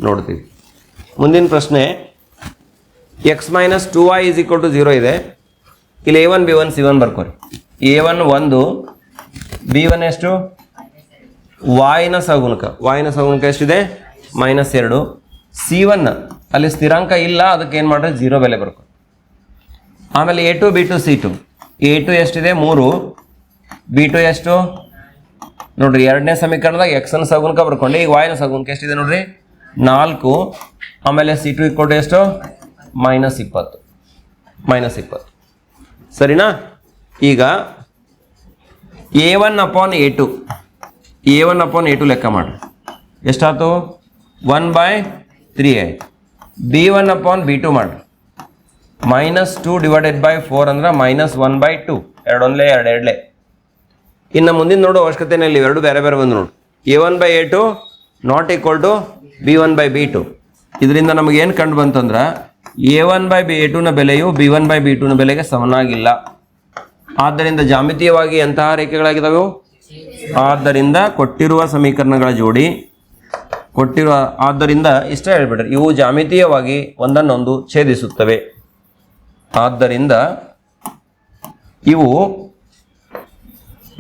A: ನೋಡ್ತೀವಿ. ಮುಂದಿನ ಪ್ರಶ್ನೆ x minus two y is equal to zero ಇದೆ. ಇಲ್ಲಿ A one B one C one ಬರ್ಕೋರಿ. A one ಒಂದು ಬಿ ಒನ್ ಎಷ್ಟು? ವಾಯಿನ ಸಗುಣಕ. ವಾಯಿನ ಸಗುಣಕ ಎಷ್ಟಿದೆ? ಮೈನಸ್ ಎರಡು. ಸಿ ಒನ್ ಅಲ್ಲಿ ಸ್ಥಿರಾಂಕ ಇಲ್ಲ, ಅದಕ್ಕೆ ಏನು ಮಾಡ್ರೆ ಜೀರೋ ಬೆಲೆ ಬರ್ಕೊ ಆಮೇಲೆ A two B two C two A two ಎಷ್ಟಿದೆ? ಮೂರು. ಬಿ ಟು ಎಷ್ಟು? ನೋಡ್ರಿ ಎರಡನೇ ಸಮೀಕರಣದಾಗ ಎಕ್ಸನ್ ಸಗುನ್ಕ ಬರ್ಕೊಂಡು. ಈಗ ವಾಯ್ನ ಸಗುನ್ಕ ಎಷ್ಟಿದೆ ನೋಡ್ರಿ? ನಾಲ್ಕು. ಆಮೇಲೆ ಸಿ ಟು ಇಕ್ವಲ್ ಟು ಎಷ್ಟು? ಮೈನಸ್ ಇಪ್ಪತ್ತು. ಮೈನಸ್ ಇಪ್ಪತ್ತು. ಸರಿನಾ? ಈಗ A one upon A two A one upon A two ಲೆಕ್ಕ ಮಾಡ್ರಿ. ಎಷ್ಟಾಯ್ತು? ಒನ್ ಬೈ ತ್ರೀ ಆಯ್ತು B one upon B two ಮಾಡ್ರಿ. Minus two divided by four ಅಂದ್ರೆ ಮೈನಸ್ ಒನ್ ಬೈ ಟು ಎರಡೊಂದಲೇ ಎರಡು ಎರಡ್ಲೆ ಇನ್ನು ಮುಂದಿನ ನೋಡೋ ಅವಶ್ಯಕತೆಯಲ್ಲಿ ಇವೆರಡು ಬೇರೆ ಬೇರೆ ಬಂದು ನೋಡು. A one by A two not equal to B one by B two ಇದರಿಂದ ನಮಗೆ ಏನು ಕಂಡು ಬಂತಂದ್ರೆ A one by B A ಟುನ ಬೆಲೆಯು ಬಿ ಒನ್ ಬೈ ಬಿ ಟುನ ಬೆಲೆಗೆ ಸಮನಾಗಿಲ್ಲ. ಆದ್ದರಿಂದ ಜಾಮಿತೀಯವಾಗಿ ಎಂತಹ ರೇಖೆಗಳಾಗಿದ್ದಾವೆ ಆದ್ದರಿಂದ ಕೊಟ್ಟಿರುವ ಸಮೀಕರಣಗಳ ಜೋಡಿ, ಕೊಟ್ಟಿರುವ, ಆದ್ದರಿಂದ ಇಷ್ಟೇ ಹೇಳ್ಬಿಟ್ರೆ, ಇವು ಜಾಮಿತೀಯವಾಗಿ ಒಂದನ್ನೊಂದು ಛೇದಿಸುತ್ತವೆ. ಆದ್ದರಿಂದ ಇವು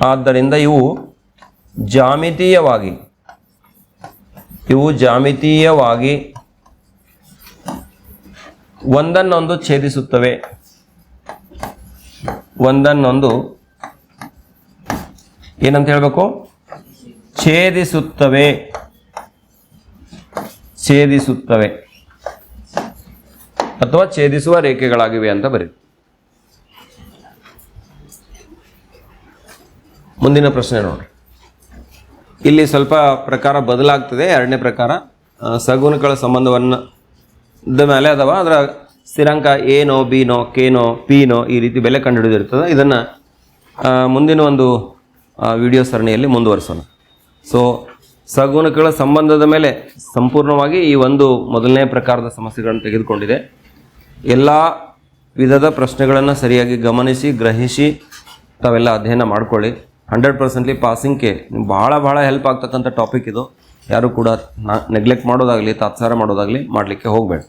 A: ಆದ್ದರಿಂದ ಇವು ಜಾಮಿತೀಯವಾಗಿ ಇವು ಜಾಮಿತೀಯವಾಗಿ ಒಂದನ್ನೊಂದು ಛೇದಿಸುತ್ತವೆ. ಒಂದನ್ನೊಂದು ಏನಂತ ಹೇಳಬೇಕು? ಛೇದಿಸುತ್ತವೆ. ಛೇದಿಸುತ್ತವೆ. ಅಥವಾ ಛೇದಿಸುವ ರೇಖೆಗಳಾಗಿವೆ ಅಂತ ಬರೀ ಮುಂದಿನ ಪ್ರಶ್ನೆ ನೋಡ್ರಿ. ಇಲ್ಲಿ ಸ್ವಲ್ಪ ಪ್ರಕಾರ ಬದಲಾಗ್ತದೆ, ಎರಡನೇ ಪ್ರಕಾರ ಸಗುಣಗಳ ಸಂಬಂಧವನ್ನು ದ ಮೇಲೆ ಅದಾವ ಅದರ ಸ್ಥಿರಾಂಕ ಏನೋ ಬಿನೋ, ಕೇನೋ, ಪಿನೋ ಈ ರೀತಿ ಬೆಲೆ ಕಂಡುಹಿಡಿದಿರ್ತದೆ. ಇದನ್ನು ಮುಂದಿನ ಒಂದು ವಿಡಿಯೋ ಸರಣಿಯಲ್ಲಿ ಮುಂದುವರಿಸೋಣ. ಸೊ ಸಗುಣಗಳ ಸಂಬಂಧದ ಮೇಲೆ ಸಂಪೂರ್ಣವಾಗಿ ಈ ಒಂದು ಮೊದಲನೇ ಪ್ರಕಾರದ ಸಮಸ್ಯೆಗಳನ್ನು ತೆಗೆದುಕೊಂಡಿದೆ. ಎಲ್ಲ ವಿಧದ ಪ್ರಶ್ನೆಗಳನ್ನು ಸರಿಯಾಗಿ ಗಮನಿಸಿ, ಗ್ರಹಿಸಿ, ತಾವೆಲ್ಲ ಅಧ್ಯಯನ ಮಾಡ್ಕೊಳ್ಳಿ. ಹಂಡ್ರೆಡ್ ಪರ್ಸೆಂಟ್ಲಿ ಪಾಸಿಂಗ್ಗೆ ಭಾಳ ಭಾಳ ಹೆಲ್ಪ್ ಆಗ್ತಕ್ಕಂಥ ಟಾಪಿಕ್ ಇದು. ಯಾರು ಕೂಡ ನಾ ನೆಗ್ಲೆಕ್ಟ್ ಮಾಡೋದಾಗಲಿ, ತಾತ್ಸಾರ ಮಾಡೋದಾಗಲಿ ಮಾಡಲಿಕ್ಕೆ ಹೋಗಬೇಡ.